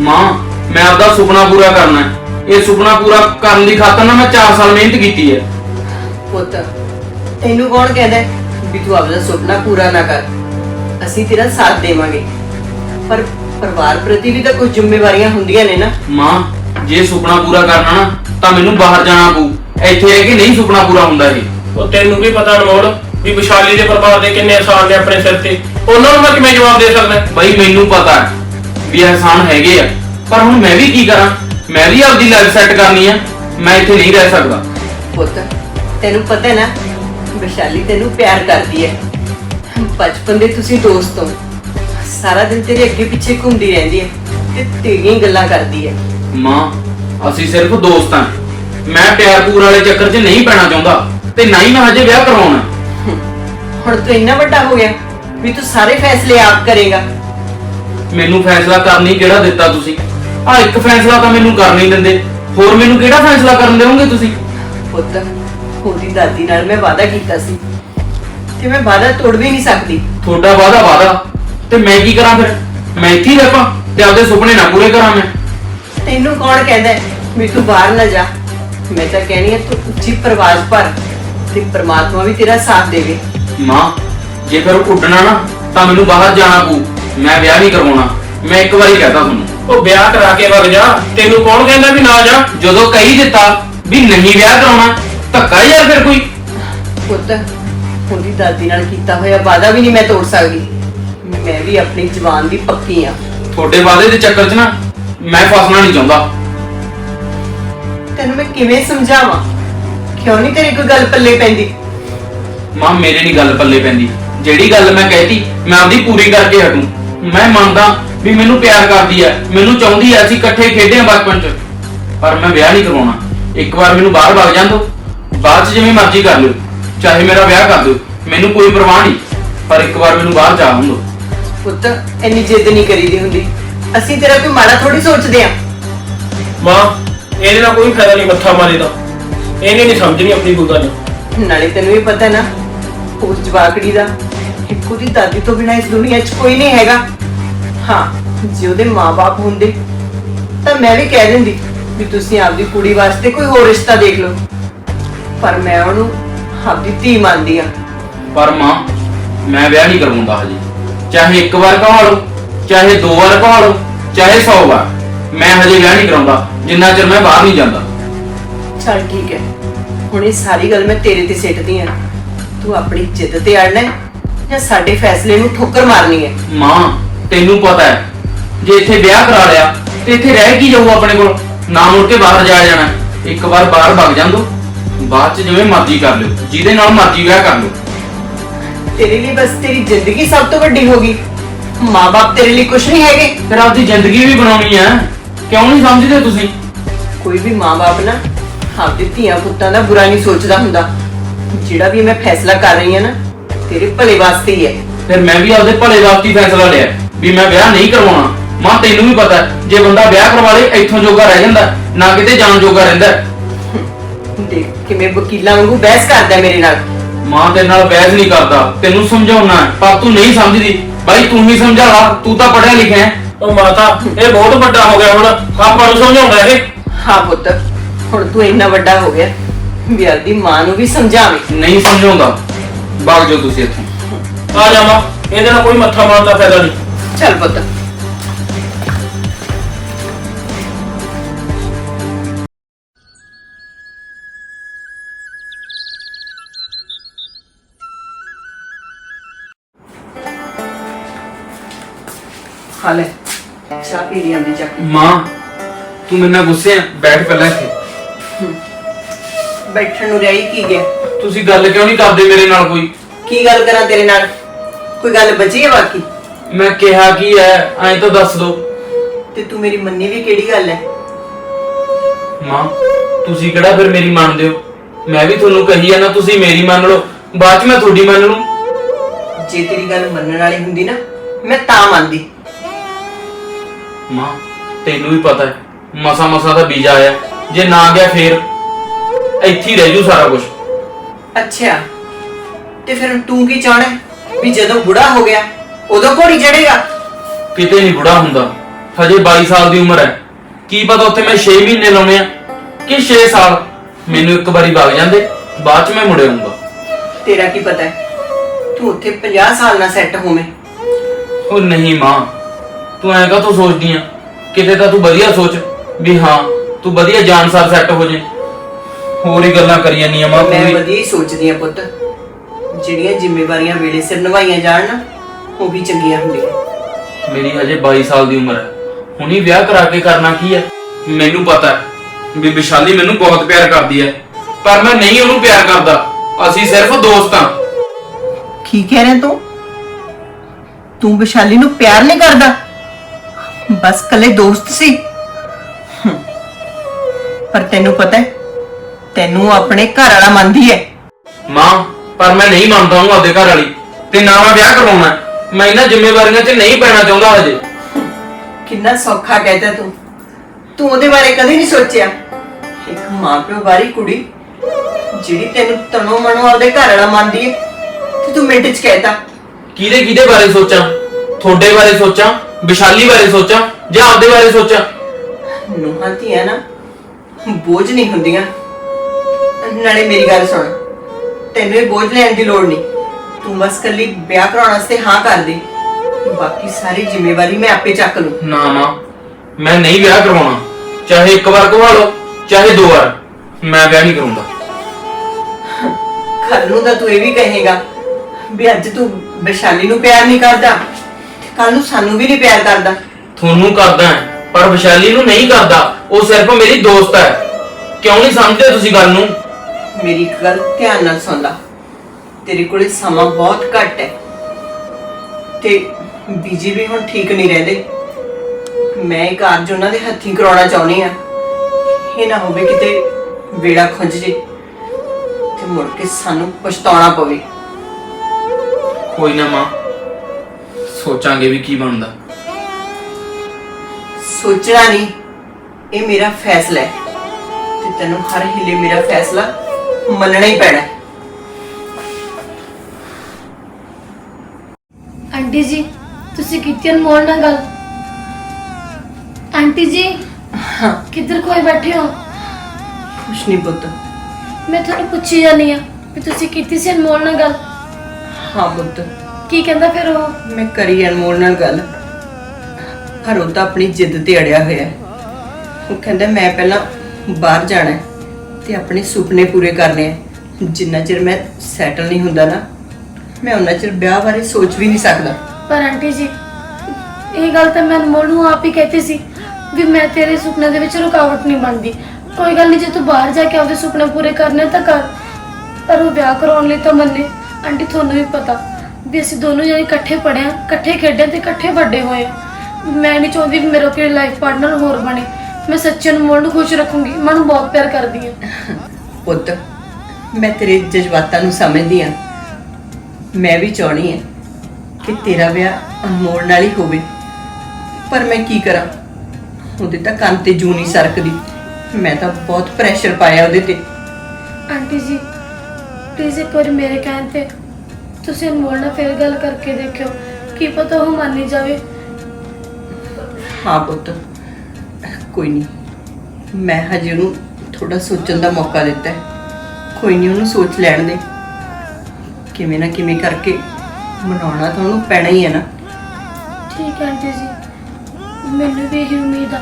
ਮਾਂ ਮੈਂ ਆਪਦਾ ਸੁਪਨਾ ਪੂਰਾ ਕਰਨਾ ਹੈ। ਇਹ ਸੁਪਨਾ ਪੂਰਾ ਕਰਨ ਦੀ ਖਾਤਰ ਨਾ ਮੈਂ 4 ਸਾਲ ਮਿਹਨਤ ਕੀਤੀ ਹੈ। ਪੁੱਤ ਤੈਨੂੰ ਕੌਣ ਕਹਿੰਦਾ ਹੈ? ਵੀ ਤੂੰ ਆਪਣਾ ਸੁਪਨਾ ਪੂਰਾ ਨਾ ਕਰ। ਅਸੀਂ ਤੇਰਾ ਸਾਥ ਦੇਵਾਂਗੇ। ਪਰ ਪਰਿਵਾਰ ਪ੍ਰਤੀ ਵੀ ਤਾਂ ਕੁਝ ਜ਼ਿੰਮੇਵਾਰੀਆਂ ਹੁੰਦੀਆਂ ਨੇ ਨਾ। ਮਾਂ ਜੇ ਸੁਪਨਾ ਪੂਰਾ ਕਰਨਾ ਨਾ ਤਾਂ ਮੈਨੂੰ ਬਾਹਰ ਜਾਣਾ ਪਊ। ਇੱਥੇ ਰਹਿ ਕੇ ਨਹੀਂ ਸੁਪਨਾ ਪੂਰਾ ਹੁੰਦਾ ਇਹ। ਉਹ ਤੈਨੂੰ ਵੀ ਪਤਾ ਅਨਮੋਲ ਵੀ ਵਿਸ਼ਾਲੀ ਦੇ ਪਰਿਵਾਰ ਦੇ ਕਿੰਨੇ ਆਸਾਨ ਨੇ ਆਪਣੇ ਸਿਰ ਤੇ। ਉਹਨਾਂ ਨੂੰ ਮੈਂ ਕਿਵੇਂ ਜਵਾਬ ਦੇ ਸਕਦਾ? ਬਈ ਮੈਨੂੰ ਪਤਾ ਹੈ ਵੀ ਅਹਿਸਾਨ ਹੈਗੇ ਆ। ਪਰ ਹੁਣ ਮੈਂ ਵੀ ਕੀ ਕਰਾਂ? ਮੈਂ ਵੀ ਆਪਦੀ ਲਾਈਫ ਸੈੱਟ ਕਰਨੀ ਆ। ਮੈਂ ਇੱਥੇ ਨਹੀਂ ਰਹਿ ਸਕਦਾ। ਪੁੱਤ ਤੈਨੂੰ ਪਤਾ ਹੈ ਨਾ ਵਿਸ਼ਾਲੀ ਤੈਨੂੰ ਪਿਆਰ ਕਰਦੀ ਹੈ ਬਚਪਨ ਦੇ ਤੁਸੀਂ ਦੋਸਤ ਹੋ। ਸਾਰਾ ਦਿਨ ਤੇਰੇ ਅੱਗੇ ਪਿੱਛੇ ਘੁੰਮਦੀ ਰਹਿੰਦੀ ਹੈ ਤੇ ਤੇਰੀਆਂ ਗੱਲਾਂ ਕਰਦੀ ਹੈ ਮਾਂ ਅਸੀਂ ਸਿਰਫ ਦੋਸਤ ਹਾਂ ਮੈਂ ਪਿਆਰ ਪੂਰ ਵਾਲੇ ਚੱਕਰ 'ਚ ਨਹੀਂ ਪੈਣਾ ਚਾਹੁੰਦਾ ਤੇ ਨਾ ਹੀ ਮੈਂ ਹਜੇ ਵਿਆਹ ਕਰਵਾਉਣਾ ਹੁਣ ਤੂੰ ਇੰਨਾ ਵੱਡਾ ਹੋ ਗਿਆ ਵੀ ਤੂੰ ਸਾਰੇ ਫੈਸਲੇ ਆਪ ਕਰੇਗਾ। ਮੈਨੂੰ ਫੈਸਲਾ ਕਰਨ ਹੀ ਕਿਹੜਾ ਦਿੱਤਾ ਤੁਸੀਂ? ਆ ਇੱਕ ਫੈਸਲਾ ਤਾਂ ਮੈਨੂੰ ਕਰ ਨਹੀਂ ਦਿੰਦੇ। ਹੋਰ ਮੈਨੂੰ ਕਿਹੜਾ ਫੈਸਲਾ ਕਰਨ ਦੇਵੋਗੇ ਤੁਸੀਂ? ਪੁੱਤ ਉਹਦੀ ਦਾਦੀ ਨਾਲ ਮੈਂ ਵਾਅਦਾ ਕੀਤਾ ਸੀ ਤੇ ਮੈਂ ਵਾਅਦਾ ਤੋੜ ਵੀ ਨਹੀਂ ਸਕਦੀ। ਤੁਹਾਡਾ ਵਾਦਾ ਵਾਦਾ ਤੇ ਮੈਂ ਕੀ ਕਰਾਂ ਫਿਰ? ਮੈਂ ਇੱਥੇ ਹੀ ਰਹਿਪਾਂ ਤੇ ਆਪਦੇ ਸੁਪਨੇ ਨਾ ਪੂਰੇ ਕਰਾਂ ਮੈਂ? ਤੈਨੂੰ ਕੌਣ ਕਹਿੰਦਾ ਹੈ? ਵੀ ਤੂੰ ਬਾਹਰ ਨਾ ਜਾ। ਮੈਂ ਤਾਂ ਕਹਿਣੀ ਹੈ ਤੂੰ ਉੱਚੀ ਪ੍ਰਵਾਜ਼ ਭਰ ਤੇ ਪ੍ਰਮਾਤਮਾ ਵੀ ਤੇਰਾ ਸਾਥ ਦੇਵੇ। ਮਾਂ ਜੇ ਫਿਰ ਉੱਡਣਾ ਨਾ ਤਾਂ ਮੈਨੂੰ ਬਾਹਰ ਜਾਣਾ ਪਊ। ਮੈਂ ਵਿਆਹ ਨਹੀਂ ਕਰਵਾਉਣਾ। ਮੈਂ ਇੱਕ ਵਾਰੀ ਕਹਤਾ ਤੁਹਾਨੂੰ। ਉਹ ਵਿਆਹ ਕਰਾ ਕੇ ਵਗ ਜਾ। ਤੈਨੂੰ ਕੌਣ ਕਹਿੰਦਾ ਵੀ ਨਾ ਜਾ? ਜਦੋਂ ਕਹੀ ਦਿੱਤਾ ਵੀ ਨਹੀਂ ਵਿਆਹ ਕਰਾਉਣਾ ਧੱਕਾ ਯਾਰ ਫਿਰ ਕੋਈ। ਪੁੱਤ ਉਹਦੀ ਦਾਦੀ ਨਾਲ ਕੀਤਾ ਹੋਇਆ ਵਾਅਦਾ ਵੀ ਨਹੀਂ ਮੈਂ ਤੋੜ ਸਕਦੀ। ਮੈਂ ਵੀ ਆਪਣੀ ਜ਼ਬਾਨ ਦੀ ਪੱਕੀ ਆ। ਤੁਹਾਡੇ ਵਾਅਦੇ ਦੇ ਚੱਕਰ 'ਚ ਨਾ ਮੈਂ ਫਸਣਾ ਨਹੀਂ ਚਾਹੁੰਦਾ। ਤੈਨੂੰ ਮੈਂ ਕਿਵੇਂ ਸਮਝਾਵਾਂ? ਕਿਉਂ ਨਹੀਂ ਤੇਰੀ ਕੋਈ ਗੱਲ ਪੱਲੇ ਪੈਂਦੀ? ਮਾਂ ਮੇਰੇ ਨਹੀਂ ਗੱਲ ਪੱਲੇ ਪੈਂਦੀ। ਜਿਹੜੀ ਗੱਲ ਮੈਂ ਕਹਿਤੀ ਮੈਂ ਆਪਦੀ ਪੂਰੀ ਕਰਕੇ ਹਟੂ। ਮੈਂ ਮੰਨਦਾ ਵੀ ਮੈਨੂੰ ਪਿਆਰ ਕਰਦੀ ਐ ਮੈਨੂੰ ਚਾਹੁੰਦੀ ਐ ਅਸੀਂ ਇਕੱਠੇ ਖੇਡੇ ਆ ਬਚਪਨ 'ਚ। ਪਰ ਮੈਂ ਵਿਆਹ ਨਹੀਂ ਕਰਵਾਉਣਾ। ਇੱਕ ਵਾਰ ਮੈਨੂੰ ਬਾਹਰ ਵਗ ਜਾਣ ਬਾਅਦ 'ਚ ਜਿਵੇਂ ਮਰਜ਼ੀ ਕਰ ਲਿਓ। ਚਾਹੇ ਮੇਰਾ ਵਿਆਹ ਕਰ ਦਿਓ। ਮੈਨੂੰ ਕੋਈ ਪਰਵਾਹ ਨਹੀਂ। ਪਰ ਇੱਕ ਵਾਰ ਮੈਨੂੰ ਬਾਹਰ ਜਾ ਹੁੰਦੋ ਪੁੱਤ ਇੰਨੀ ਜਿੱਦ ਨਹੀਂ ਕਰੀਦੀ ਹੁੰਦੀ। ਅਸੀਂ ਤੇਰਾ ਕੋਈ ਮਾੜਾ ਥੋੜੀ ਸੋਚਦੇ ਆ। ਮਾਂ ਇਹਦੇ ਨਾਲ ਕੋਈ ਫਾਇਦਾ ਨਹੀਂ ਮੱਥਾ ਮਾਰੇ ਦਾ। ਇਹਨੇ ਨਹੀਂ ਸਮਝਣੀ ਆਪਣੀ ਕੋਈ ਗੱਲ ਨਾਲੇ ਤੈਨੂੰ ਵੀ ਪਤਾ ਨਾ ਉਸ ਜਵਾਕੜੀ ਦਾ ਇੱਕੋ ਦੀ ਦਾਦੀ ਤੋਂ ਬਿਨਾ ਇਸ ਦੁਨੀਆ 'ਚ ਕੋਈ ਨਹੀਂ ਹੈਗਾ। ਹਾਂ ਜੇ ਉਹਦੇ ਮਾਪੇ ਹੁੰਦੇ ਤਾਂ ਮੈਂ ਵੀ ਕਹਿ ਦਿੰਦੀ ਵੀ ਤੁਸੀਂ ਆਪਦੀ ਕੁੜੀ ਵਾਸਤੇ ਕੋਈ ਹੋਰ ਰਿਸ਼ਤਾ ਦੇਖ ਲਓ। ਪਰ ਮੈਂ ਉਹਨੂੰ ਆਪਦੀ ਧੀ ਮੰਨਦੀ ਆ। ਪਰ ਮਾਂ ਮੈਂ ਵਿਆਹ ਨਹੀਂ ਕਰਵਾਉਂਦਾ ਹਜੇ। ਚਾਹੇ ਇੱਕ ਵਾਰ ਕਹਾ ਲਓ ਚਾਹੇ ਦੋ ਵਾਰ ਕਹਾ ਲਓ ਚਾਹੇ 100 ਵਾਰ ਮੈਂ ਹਜੇ ਵਿਆਹ ਨਹੀਂ ਕਰਾਉਂਦਾ ਜਿੰਨਾ ਚਿਰ ਮੈਂ ਬਾਹਰ ਨਹੀਂ ਜਾਂਦਾ। ਚਲ ਠੀਕ ਹੈ। ਹੁਣ ਇਹ ਸਾਰੀ ਗੱਲ ਮੈਂ ਤੇਰੇ ਤੇ ਸਿੱਟਦੀ ਆ। ਤੂੰ ਆਪਣੀ ਜਿੱਦ ਤੇ ਅੜਨਾ ਹੈ ਜਾਂ ਸਾਡੇ ਫੈਸਲੇ ਨੂੰ ਠੋਕਰ ਮਾਰਨੀ ਹੈ। ਮਾਂ ਤੈਨੂੰ ਪਤਾ ਹੈ ਜੇ ਇੱਥੇ ਵਿਆਹ ਕਰਾ ਲਿਆ ਤੇ ਇੱਥੇ ਰਹਿ ਕੀ ਜਾਊ ਆਪਣੇ ਕੋਲ? ਨਾ ਮੁੜ ਕੇ ਬਾਹਰ ਜਾਇਆ ਜਾਣਾ। ਇੱਕ ਵਾਰ ਬਾਹਰ ਭੱਗ ਜਾਂਦੋ ਬਾਅਦ ਚ ਜਿਵੇਂ ਮਰਜ਼ੀ ਕਰ ਲਿਓ ਜਿਹਦੇ ਨਾਲ ਮਰਜ਼ੀ ਵਿਆਹ ਕਰ ਲਿਓ। ਤੇਰੇ ਲਈ ਬਸ ਤੇਰੀ ਜ਼ਿੰਦਗੀ ਸਭ ਤੋਂ ਵੱਡੀ ਹੋਗੀ ਮਾਪੇ ਤੇਰੇ ਲਈ ਕੁਝ ਨਹੀਂ ਹੈਗੇ। ਫਿਰ ਆਪਦੀ ਜ਼ਿੰਦਗੀ ਵੀ ਬਣਾਉਣੀ ਹੈ। ਕਿਉਂ ਨਹੀਂ ਸਮਝਦੇ ਤੁਸੀਂ? ਕੋਈ ਵੀ ਮਾਂ-ਬਾਪ ਨਾ ਆਪਦੇ ਧੀਆਂ ਪੁੱਤਾਂ ਦਾ ਬੁਰਾ ਨਹੀਂ ਸੋਚਦਾ ਹੁੰਦਾ। ਜਿਹੜਾ ਵੀ ਮੈਂ ਫੈਸਲਾ ਕਰ ਰਹੀ ਹਾਂ ਨਾ ਤੇਰੇ ਭਲੇ ਵਾਸਤੇ ਹੀ ਹੈ। ਫਿਰ ਮੈਂ ਵੀ ਆਪਦੇ ਭਲੇ ਵਾਸਤੇ ਹੀ ਫੈਸਲਾ ਲਿਆ। ਵੀ ਮੈਂ ਵਿਆਹ ਨਹੀਂ ਕਰਵਾਉਣਾ। ਮਾਂ ਤੈਨੂੰ ਵੀ ਪਤਾ ਹੈ, ਜੇ ਬੰਦਾ ਵਿਆਹ ਕਰਵਾ ਲੇ ਇੱਥੋਂ ਜੋਗਾ ਰਹਿ ਜਾਂਦਾ ਹੈ, ਨਾ ਕਿਤੇ ਜਾਣ ਜੋਗਾ ਰਹਿੰਦਾ ਹੈ। ਦੇਖ ਕਿਵੇਂ ਵਕੀਲਾਂ ਵਾਂਗੂ ਬਹਿਸ ਕਰਦਾ ਹੈ ਮੇਰੇ ਨਾਲ। ਮਾਂ ਤੇਰੇ ਨਾਲ ਬਹਿਸ ਨਹੀਂ ਕਰਦਾ। ਤੈਨੂੰ ਸਮਝਾਉਣਾ ਹੈ, ਪਰ ਤੂੰ ਨਹੀਂ ਸਮਝਦੀ। ਬਾਈ ਤੂੰ ਹੀ ਸਮਝਾ ਲਾ। ਤੂੰ ਤਾਂ ਪੜਿਆ ਲਿਖਿਆ ਹੈ। ਉਹ ਮਾਤਾ ਇਹ ਬਹੁਤ ਵੱਡਾ ਹੋ ਗਿਆ ਹੁਣ। ਆਪਾਂ ਨੂੰ ਸਮਝਾਉਂਦਾ ਇਹ? ਹਾਂ ਪੁੱਤ ਹੁਣ ਤੂੰ ਇੰਨਾ ਵੱਡਾ ਹੋ ਗਿਆ ਵੀ ਆਪਦੀ ਮਾਂ ਨੂੰ ਵੀ ਸਮਝਾਵੇਂ। ਨਹੀਂ ਸਮਝਾਉਂਦਾ। ਭਾਗ ਜਾਓ ਤੁਸੀਂ ਇੱਥੋਂ। ਆ ਜਾਵਾ ਇਹਦੇ ਨਾਲ ਕੋਈ ਮੱਥਾ ਮਾਰਨ ਦਾ ਫਾਇਦਾ ਨਹੀਂ। ਚੱਲ ਪੁੱਤ ਹਾਲੇ ਚਾਹ ਪੀ ਲਈ ਆਂਦੀ ਜਾ ਕੇ। ਮਾਂ ਤੂੰ ਮੇਰੇ ਨਾਲ ਗੁੱਸੇ ਆ ਬੈਠ ਪਹਿਲਾਂ ਇੱਥੇ। ਬੈਠਣ ਨੂੰ ਰਹੀ ਕੀ ਗਿਆ? ਤੁਸੀਂ ਗੱਲ ਕਿਉਂ ਨਹੀਂ ਕਰਦੇ ਮੇਰੇ ਨਾਲ ਕੋਈ? ਕੀ ਗੱਲ ਕਰਾਂ ਤੇਰੇ ਨਾਲ? ਕੋਈ ਗੱਲ ਬਚੀ ਹੈ ਬਾਕੀ? ਮੈਂ ਕਿਹਾ ਕੀ ਹੈ ਐਂ ਤਾਂ ਦੱਸ ਦੋ। ਤੇ ਤੂੰ ਮੇਰੀ ਮੰਨੀ ਵੀ ਕਿਹੜੀ ਗੱਲ ਹੈ? ਮਾਂ ਤੁਸੀਂ ਕਿਹੜਾ ਫਿਰ ਮੇਰੀ ਮੰਨਦੇ ਹੋ? ਮੈਂ ਵੀ ਤੁਹਾਨੂੰ ਕਹੀ ਆ ਨਾ ਤੁਸੀਂ ਮੇਰੀ ਮੰਨ ਲਓ। ਬਾਅਦ ਚ ਮੈਂ ਤੁਹਾਡੀ ਮੰਨ ਲੂੰ। ਜੇ ਤੇਰੀ ਗੱਲ ਮੰਨਣ ਵਾਲੀ ਹੁੰਦੀ ਨਾ ਮੈਂ ਤਾਂ ਮੰਨਦੀ। ਮਾਂ ਤੈਨੂੰ ਵੀ ਪਤਾ ਹੈ ਮਸਾ ਮਸਾ ਦਾ ਬੀਜ ਆਇਆ। ਜੇ ਨਾ ਗਿਆ ਫੇਰ ਇੱਥੇ ਹੀ ਰਹਿ ਜੂ ਸਾਰਾ ਕੁਝ ਅੱਛਾ ਤੇ ਫਿਰ ਤੂੰ ਕੀ ਚਾਹਣਾ? ਵੀ ਜਦੋਂ ਬੁੜਾ ਹੋ ਗਿਆ ਉਦੋਂ ਘੋੜੀ ਚੜੇਗਾ? ਕਿਤੇ ਨਹੀਂ ਬੁੜਾ ਹੁੰਦਾ। ਹਜੇ 22 ਸਾਲ ਦੀ ਉਮਰ ਹੈ। ਕੀ ਪਤਾ ਉੱਥੇ ਮੈਂ 6 ਮਹੀਨੇ ਲਾਉਣੇ ਆ ਕਿ 6 ਸਾਲ। ਮੈਨੂੰ ਇੱਕ ਵਾਰੀ ਵਗ ਜਾਂਦੇ ਬਾਅਦ ਚ ਮੈਂ ਮੁੜ ਆਉਂਗਾ। ਤੇਰਾ ਕੀ ਪਤਾ ਹੈ? ਤੂੰ ਉੱਥੇ 50 ਸਾਲ ਨਾਲ ਸੈੱਟ ਹੋਵੇਂ। ਉਹ ਨਹੀਂ ਮਾਂ ਤੂੰ ਐਂ ਕਾ ਤੂੰ ਸੋਚਦੀ ਆ? ਕਿਤੇ ਤਾਂ ਤੂੰ ਵਧੀਆ ਸੋਚ ਵੀ ਹਾਂ ਤੂੰ ਵਧੀਆ ਜਾਨਸਾਰ ਸੈੱਟ ਹੋ ਜੇ। ਹੋਰ ਹੀ ਗੱਲਾਂ ਕਰੀ ਜਾਂਦੀ ਆ ਮਾਂ ਤੂੰ ਮੈਂ ਵੀ। ਵਧੀਆ ਹੀ ਸੋਚਦੀ ਆ ਪੁੱਤ। ਜਿਹੜੀਆਂ ਜ਼ਿੰਮੇਵਾਰੀਆਂ ਵੇਲੇ ਸਿਰ ਨਿਭਾਈਆਂ ਜਾਣ ਨਾ ਉਹ ਵੀ ਚੰਗੀਆਂ ਹੁੰਦੀਆਂ। ਮੇਰੀ ਹਜੇ 22 ਸਾਲ ਦੀ ਉਮਰ ਹੈ। ਹੁਣੀ ਵਿਆਹ ਕਰਾ ਕੇ ਕਰਨਾ ਕੀ ਹੈ? ਮੈਨੂੰ ਪਤਾ ਹੈ ਵੀ ਵਿਸ਼ਾਲੀ ਮੈਨੂੰ ਬਹੁਤ ਪਿਆਰ ਕਰਦੀ ਹੈ। ਪਰ ਮੈਂ ਨਹੀਂ ਉਹਨੂੰ ਪਿਆਰ ਕਰਦਾ। ਅਸੀਂ ਸਿਰਫ ਦੋਸਤ ਹਾਂ ਕੀ ਕਹਿ ਰਿਹਾ ਤੂੰ? ਤੂੰ ਵਿਸ਼ਾਲੀ ਨੂੰ ਪਿਆਰ ਨਹੀਂ ਕਰਦਾ? ਬਸ ਕੱਲੇ ਦੋਸਤ ਸੀ। ਹਮ। ਪਰ ਤੈਨੂੰ ਪਤਾ ਹੈ ਤੈਨੂੰ ਆਪਣੇ ਘਰ ਵਾਲਾ ਮੰਨਦੀ ਹੈ। ਮਾਂ ਪਰ ਮੈਂ ਨਹੀਂ ਮੰਨਦਾ ਉਹਨੂੰ ਆਪਦੇ ਘਰ ਵਾਲੀ। ਤੇ ਨਾ ਮੈਂ ਵਿਆਹ ਕਰਵਾਉਣਾ ਹੈ। ਮੈਂ ਇਹਨਾਂ ਜ਼ਿੰਮੇਵਾਰੀਆਂ 'ਚ ਨਹੀਂ ਪੈਣਾ ਚਾਹੁੰਦਾ ਹਜੇ। ਕਿੰਨਾ ਸੌਖਾ ਕਹਿਦਾ ਤੂੰ। ਤੂੰ ਉਹਦੇ ਬਾਰੇ ਕਦੇ ਨਹੀਂ ਸੋਚਿਆ। ਇੱਕ ਮਾਂ ਪਿਓ ਵਾਲੀ ਕੁੜੀ ਜਿਹੜੀ ਤੈਨੂੰ ਤਨੋਂ ਮਨੋਂ ਆਪਦੇ ਘਰ ਵਾਲਾ ਮੰਨਦੀ ਹੈ ਤੇ ਤੂੰ ਮਿੰਟ 'ਚ ਕਹਿਤਾ। ਕਿਹਦੇ ਕਿਹਦੇ ਬਾਰੇ ਸੋਚਾਂ? ਤੁਹਾਡੇ ਬਾਰੇ ਸੋਚਾਂ? ਵਿਸ਼ਾਲੀ ਬਾਰੇ ਸੋਚਾਂ ਜਾਂ ਆਪਦੇ ਬਾਰੇ ਸੋਚਾਂ? ਨੂੰਹਾਂ ਧੀਆਂ ਨਾ ਬੋਝ ਨਹੀਂ ਹੁੰਦੀਆਂ। ਨਾਲੇ ਮੇਰੀ ਗੱਲ ਸੁਣ ਤੈਨੂੰ ਇਹ ਬੋਝ ਲੈਣ ਦੀ ਲੋੜ ਨਹੀਂ। ਤੂੰ ਬਸ ਕੱਲੀ ਵਿਆਹ ਕਰਾਉਣ ਵਾਸਤੇ ਹਾਂ ਕਰ ਦੇ। ਬਾਕੀ ਸਾਰੀ ਜ਼ਿੰਮੇਵਾਰੀ ਮੈਂ ਆਪੇ ਚੱਕ ਲੂੰ। ਨਾ ਮਾਂ ਮੈਂ ਨਹੀਂ ਵਿਆਹ ਕਰਵਾਉਣਾ। ਚਾਹੇ ਇੱਕ ਵਾਰ ਕਰਵਾ ਲਓ ਚਾਹੇ ਦੋ ਵਾਰ। ਮੈਂ ਵਿਆਹ ਨਹੀਂ ਕਰਾਉਂਦਾ ਕੱਲ ਨੂੰ ਤਾਂ ਤੂੰ ਇਹ ਵੀ ਕਹੇਗਾ ਵੀ ਅੱਜ ਤੂੰ ਵਿਸ਼ਾਲੀ ਨੂੰ ਪਿਆਰ ਨਹੀਂ ਕਰਦਾ। ਕੱਲ ਨੂੰ ਸਾਨੂੰ ਵੀ ਨਹੀਂ ਪਿਆਰ ਕਰਦਾ। ਤੁਹਾਨੂੰ ਕਰਦਾ ਹੈ, ਪਰ ਵਿਸ਼ਾਲੀ ਨੂੰ ਨਹੀਂ ਕਰਦਾ ਉਹ ਸਿਰਫ ਮੇਰੀ ਦੋਸਤ ਹੈ। ਕਿਉਂ ਨਹੀਂ ਸਮਝਦੇ ਤੁਸੀਂ ਗੱਲ ਨੂੰ? ਮੇਰੀ ਇੱਕ ਗੱਲ ਧਿਆਨ ਨਾਲ ਸੁਣ ਲਾ। ਤੇਰੇ ਕੋਲੇ ਸਮਾਂ ਬਹੁਤ ਘੱਟ ਹੈ। ਤੇ ਬੀਜੀ ਵੀ ਹੁਣ ਠੀਕ ਨਹੀਂ ਰਹਿੰਦੇ। ਮੈਂ ਇਹ ਕਾਰਜ ਉਹਨਾਂ ਦੇ ਹੱਥੀਂ ਕਰਾਉਣਾ ਚਾਹੁੰਦੀ ਆ ਇਹ ਨਾ ਹੋਵੇ ਕਿਤੇ ਵੇੜਾ ਖੁੰਝ ਜੇ। ਤੇ ਮੁੜ ਕੇ ਸਾਨੂੰ ਪਛਤਾਉਣਾ ਪਵੇ। ਕੋਈ ਨਾ ਮਾਂ ਸੋਚਾਂਗੇ ਵੀ ਕੀ ਬਣਦਾ। ਸੋਚਣਾ ਨਹੀਂ ਇਹ ਮੇਰਾ ਫੈਸਲਾ ਹੈ। ਤੈਨੂੰ ਹਰ ਹਿਲੇ ਮੇਰਾ ਫੈਸਲਾ ਮੰਨਣਾ ਹੀ ਪੈਣਾ ਹੈ। ਆਂਟੀ ਜੀ ਤੁਸੀਂ ਕੀਤੀ ਅਨਮੋਲ ਨਾਲ ਗੱਲ? ਆਂਟੀ ਜੀ ਹਾਂ। ਕਿੱਧਰ ਕੋਈ ਬੈਠੇ ਹੋ? ਕੁਛ ਨਹੀਂ ਪੁੱਤ। ਮੈਂ ਤੁਹਾਨੂੰ ਪੁੱਛੀ ਜਾਨੀ ਆ ਵੀ ਤੁਸੀਂ ਕੀਤੀ ਸੀ ਅਨਮੋਲ ਨਾਲ ਗੱਲ? ਹਾਂ ਪੁੱਤ। ਕੀ ਕਹਿੰਦਾ ਫਿਰ ਉਹ? ਮੈਂ ਕਰੀ ਅਨਮੋਲ ਨਾਲ ਗੱਲ। ਪਰ ਉਹ ਤਾਂ ਆਪਣੀ ਜਿੱਦ ਤੇ ਅੜਿਆ ਹੋਇਆ ਹੈ। ਉਹ ਕਹਿੰਦਾ ਮੈਂ ਪਹਿਲਾਂ ਬਾਹਰ ਜਾਣਾ ਹੈ ਤੇ ਆਪਣੇ ਸੁਪਨੇ ਪੂਰੇ ਕਰਨੇ ਆ ਜਿੰਨਾ ਚਿਰ ਮੈਂ ਸੈਟਲ ਨਹੀਂ ਹੁੰਦਾ ਨਾ ਮੈਂ ਉਹਨਾਂ ਚਿਰ ਵਿਆਹ ਬਾਰੇ ਸੋਚ ਵੀ ਨਹੀਂ ਸਕਦਾ। ਪਰ ਆਂਟੀ ਜੀ ਇਹ ਗੱਲ ਤਾਂ ਮੈਂ ਅਨਮੋਲ ਨੂੰ ਆਪ ਹੀ ਕਹਤੀ ਸੀ ਵੀ ਮੈਂ ਤੇਰੇ ਸੁਪਨੇ ਦੇ ਵਿੱਚ ਰੁਕਾਵਟ ਨਹੀਂ ਬਣਦੀ। ਕੋਈ ਗੱਲ ਨਹੀਂ ਜੇ ਤੂੰ ਬਾਹਰ ਜਾ ਕੇ ਆਪਦੇ ਸੁਪਨੇ ਪੂਰੇ ਕਰਨੇ ਤਾਂ ਕਰ। ਪਰ ਉਹ ਵਿਆਹ ਕਰਾਉਣ ਲਈ ਤਾਂ ਮੰਨੇ। ਆਂਟੀ ਤੁਹਾਨੂੰ ਵੀ ਪਤਾ ਵੀ ਅਸੀਂ ਦੋਨੋਂ ਜਣੇ ਇਕੱਠੇ ਪੜ੍ਹੇ ਹਾਂ ਇਕੱਠੇ ਖੇਡੇ ਤੇ ਇਕੱਠੇ ਵੱਡੇ ਹੋਏ ਮੈਂ ਨਹੀਂ ਚਾਹੁੰਦੀ ਵੀ ਮੇਰਾ ਕੋਈ ਲਾਈਫ ਪਾਰਟਨਰ ਹੋਰ ਬਣੇ। ਮੈਂ ਸੱਚੇ ਅਨਮੋਲ ਨੂੰ ਖੁਸ਼ ਰੱਖੂੰਗੀ ਮੈਂ ਉਹਨੂੰ ਬਹੁਤ ਪਿਆਰ ਕਰਦੀ ਹਾਂ। ਪੁੱਤ ਮੈਂ ਤੇਰੇ ਜਜ਼ਬਾਤਾਂ ਨੂੰ ਸਮਝਦੀ ਹਾਂ। ਮੈਂ ਵੀ ਚਾਹਣੀ ਹੈ ਕਿ ਤੇਰਾ ਵਿਆਹ ਅਨਮੋਲ ਨਾਲ ਹੀ ਹੋਵੇ। ਪਰ ਮੈਂ ਕੀ ਕਰਾਂ? ਉਹਦੇ ਤਾਂ ਕੰਨ ਤੇ ਜੂ ਨਹੀਂ ਸਰਕਦੀ। ਮੈਂ ਤਾਂ ਬਹੁਤ ਪ੍ਰੈਸ਼ਰ ਪਾਇਆ ਉਹਦੇ ਤੇ। ਆਂਟੀ ਜੀ ਪਲੀਜ਼ ਇੱਕ ਵਾਰੀ ਮੇਰੇ ਕਹਿਣ ਤੇ ਤੁਸੀਂ ਅਨਮੋਲ ਨਾਲ ਫਿਰ ਗੱਲ ਕਰਕੇ ਦੇਖਿਓ। ਕੀ ਪਤਾ ਉਹ ਮੰਨ ਹੀ ਜਾਵੇ। ਹਾਂ ਪੁੱਤ ਕੋਈ ਨਹੀਂ। ਮੈਂ ਹਜੇ ਉਹਨੂੰ ਥੋੜਾ ਸੋਚਣ ਦਾ ਮੌਕਾ ਦਿੱਤਾ ਹੈ। ਕੋਈ ਨਹੀਂ ਉਹਨੂੰ ਸੋਚ ਲੈਣ ਦੇ। ਕਿਵੇਂ ਨਾ ਕਿਵੇਂ ਕਰਕੇ ਮਨਾਉਣਾ ਤਾਂ ਉਹਨੂੰ ਪੈਣਾ ਹੀ ਹੈ ਨਾ। ਠੀਕ ਹੈ ਆਂਟੀ ਜੀ। ਮੈਨੂੰ ਵੀ ਇਹੀ ਉਮੀਦ ਆ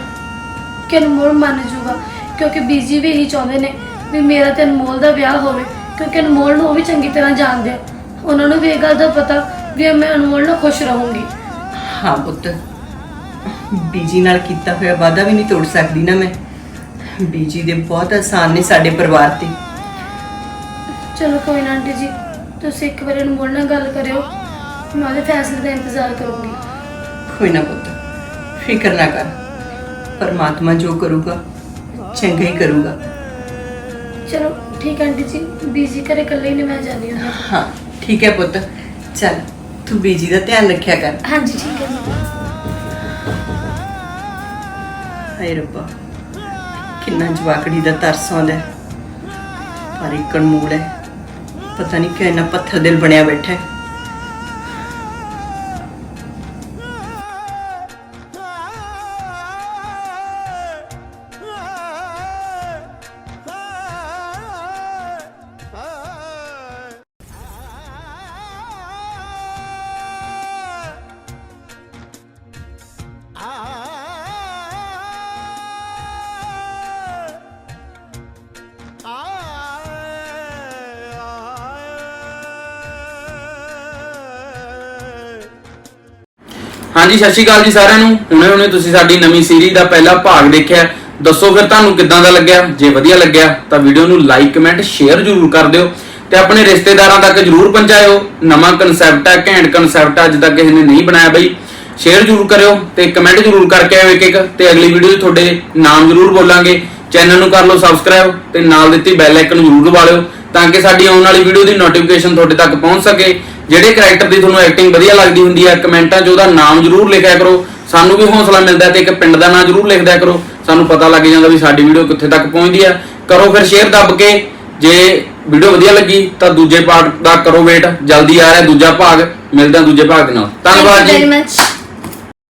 ਕਿ ਅਨਮੋਲ ਮੰਨ ਜਾਊਗਾ। ਕਿਉਂਕਿ ਬੀਜੀ ਵੀ ਇਹੀ ਚਾਹੁੰਦੇ ਨੇ ਵੀ ਮੇਰਾ ਤੇ ਅਨਮੋਲ ਦਾ ਵਿਆਹ ਹੋਵੇ। ਕਿਉਂਕਿ ਅਨਮੋਲ ਨੂੰ ਉਹ ਵੀ ਚੰਗੀ ਤਰ੍ਹਾਂ ਜਾਣਦੇ ਆ। ਉਹਨਾਂ ਨੂੰ ਵੀ ਇਹ ਗੱਲ ਦਾ ਪਤਾ ਵੀ ਮੈਂ ਅਨਮੋਲ ਨਾਲ ਖੁਸ਼ ਰਹੂੰਗੀ। ਹਾਂ ਪੁੱਤ। ਬੀਜੀ ਨਾਲ ਕੀਤਾ ਹੋਇਆ ਵਾਅਦਾ ਵੀ ਨਹੀਂ ਤੋੜ ਸਕਦੀ ਨਾ ਮੈਂ। ਬੀਜੀ ਦੇ ਬਹੁਤ ਆਸਾਨ ਨੇ ਸਾਡੇ ਪਰਿਵਾਰ ਤੇ। ਚਲੋ ਕੋਈ ਨਾ ਆਂਟੀ ਜੀ ਤੁਸੀਂ ਇੱਕ ਵਾਰੀ ਅਨਮੋਲ ਨਾਲ ਗੱਲ ਕਰਿਓ। ਮੈਂ ਉਹਦੇ ਫੈਸਲੇ ਦਾ ਇੰਤਜ਼ਾਰ ਕਰੂੰਗੀ। ਕੋਈ ਨਾ ਪੁੱਤ ਫਿਕਰ ਨਾ ਕਰ। ਪਰਮਾਤਮਾ ਜੋ ਕਰੂਗਾ ਚੰਗਾ ਹੀ ਕਰੂਗਾ। ਚਲੋ ਠੀਕ ਹੈ ਆਂਟੀ ਜੀ ਬੀਜੀ ਘਰੇ ਇਕੱਲੇ ਹੀ ਨੇ ਮੈਂ ਜਾਣੀ ਹਾਂ। ਹਾਂ। ਠੀਕ ਹੈ ਪੁੱਤ। ਚੱਲ ਤੂੰ ਬੀਜੀ ਦਾ ਧਿਆਨ ਰੱਖਿਆ ਕਰ। ਹਾਂਜੀ ਠੀਕ ਹੈ। ਜੀ ਹਾਏ ਰੱਬਾ ਕਿੰਨਾ ਜਵਾਕੜੀ ਦਾ ਤਰਸ ਆਉਂਦਾ ਹੈ। ਪਰ ਇੱਕ ਅਨਮੋਲ ਹੈ। ਪਤਾ ਨਹੀਂ ਕਿਉਂ ਇੰਨਾ ਪੱਥਰ ਦਿਲ ਬਣਿਆ ਬੈਠਾ ਹੈ। ਹਾਂਜੀ, ਸਤਿ ਸ਼੍ਰੀ ਅਕਾਲ ਜੀ ਸਾਰਿਆਂ ਨੂੰ। ਹੁਣੇ ਹੁਣੇ ਤੁਸੀਂ ਸਾਡੀ ਨਵੀਂ ਸੀਰੀਜ਼ ਦਾ ਪਹਿਲਾ ਭਾਗ ਦੇਖਿਆ ਦੱਸੋ ਫਿਰ ਤੁਹਾਨੂੰ ਕਿੱਦਾਂ ਦਾ ਲੱਗਿਆ? ਜੇ ਵਧੀਆ ਲੱਗਿਆ, ਤਾਂ ਵੀਡੀਓ ਨੂੰ ਲਾਈਕ ਕਮੈਂਟ ਸ਼ੇਅਰ ਜ਼ਰੂਰ ਕਰ ਦਿਓ ਤੇ ਆਪਣੇ ਰਿਸ਼ਤੇਦਾਰਾਂ ਤੱਕ ਜ਼ਰੂਰ ਪਹੁੰਚਾਇਓ। ਨਵਾਂ ਕਨਸੈਪਟ ਹੈ ਘੈਂਟ ਕਨਸੈਪਟ ਅੱਜ ਤੱਕ ਕਿਸੇ ਨੇ ਨਹੀਂ ਬਣਾਇਆ ਬਈ। ਸ਼ੇਅਰ ਜ਼ਰੂਰ ਕਰਿਓ ਤੇ ਕਮੈਂਟ ਜ਼ਰੂਰ ਕਰਕੇ ਆਇਓ ਇੱਕ ਇੱਕ ਤੇ ਅਗਲੀ ਵੀਡੀਓ 'ਚ ਤੁਹਾਡੇ ਨਾਮ ਜ਼ਰੂਰ ਬੋਲਾਂਗੇ। ਚੈਨਲ ਨੂੰ ਕਰ ਲਓ ਸਬਸਕ੍ਰਾਈਬ ਤੇ ਨਾਲ ਦਿੱਤੀ ਬੈਲ ਆਈਕਨ ਜ਼ਰੂਰ ਦਬਾ ਲਿਓ। ਤਾਂ ਕਿ ਸਾਡੀ ਆਉਣ ਵਾਲੀ ਵੀਡੀਓ ਦੀ ਨੋਟੀਫਿਕੇਸ਼ਨ ਤੁਹਾਡੇ ਤੱਕ ਪਹੁੰਚ ਸਕੇ। ਜਿਹੜੇ ਕੈਰੈਕਟਰ ਦੀ ਤੁਹਾਨੂੰ ਐਕਟਿੰਗ ਵਧੀਆ ਲੱਗਦੀ ਹੁੰਦੀ ਹੈ ਕਮੈਂਟਾਂ 'ਚ ਉਹਦਾ ਨਾਮ ਜ਼ਰੂਰ ਲਿਖਿਆ ਕਰੋ। ਸਾਨੂੰ ਵੀ ਹੌਸਲਾ ਮਿਲਦਾ ਤੇ ਇੱਕ ਪਿੰਡ ਦਾ ਨਾਮ ਜ਼ਰੂਰ ਲਿਖ ਦਿਆ ਕਰੋ। ਸਾਨੂੰ ਪਤਾ ਲੱਗ ਜਾਂਦਾ ਵੀ ਸਾਡੀ ਵੀਡੀਓ ਕਿੱਥੇ ਤੱਕ ਪਹੁੰਚਦੀ ਹੈ ਕਰੋ ਫਿਰ ਸ਼ੇਅਰ ਦੱਬ ਕੇ। ਜੇ ਵੀਡੀਓ ਵਧੀਆ ਲੱਗੀ ਤਾਂ ਦੂਜੇ ਪਾਰਟ ਦਾ ਕਰੋ ਵੇਟ ਜਲਦੀ ਆ ਰਿਹਾ ਦੂਜਾ ਭਾਗ। ਮਿਲਦਾ ਦੂਜੇ ਭਾਗ ਦੇ ਨਾਲ। ਧੰਨਵਾਦ ਜੀ.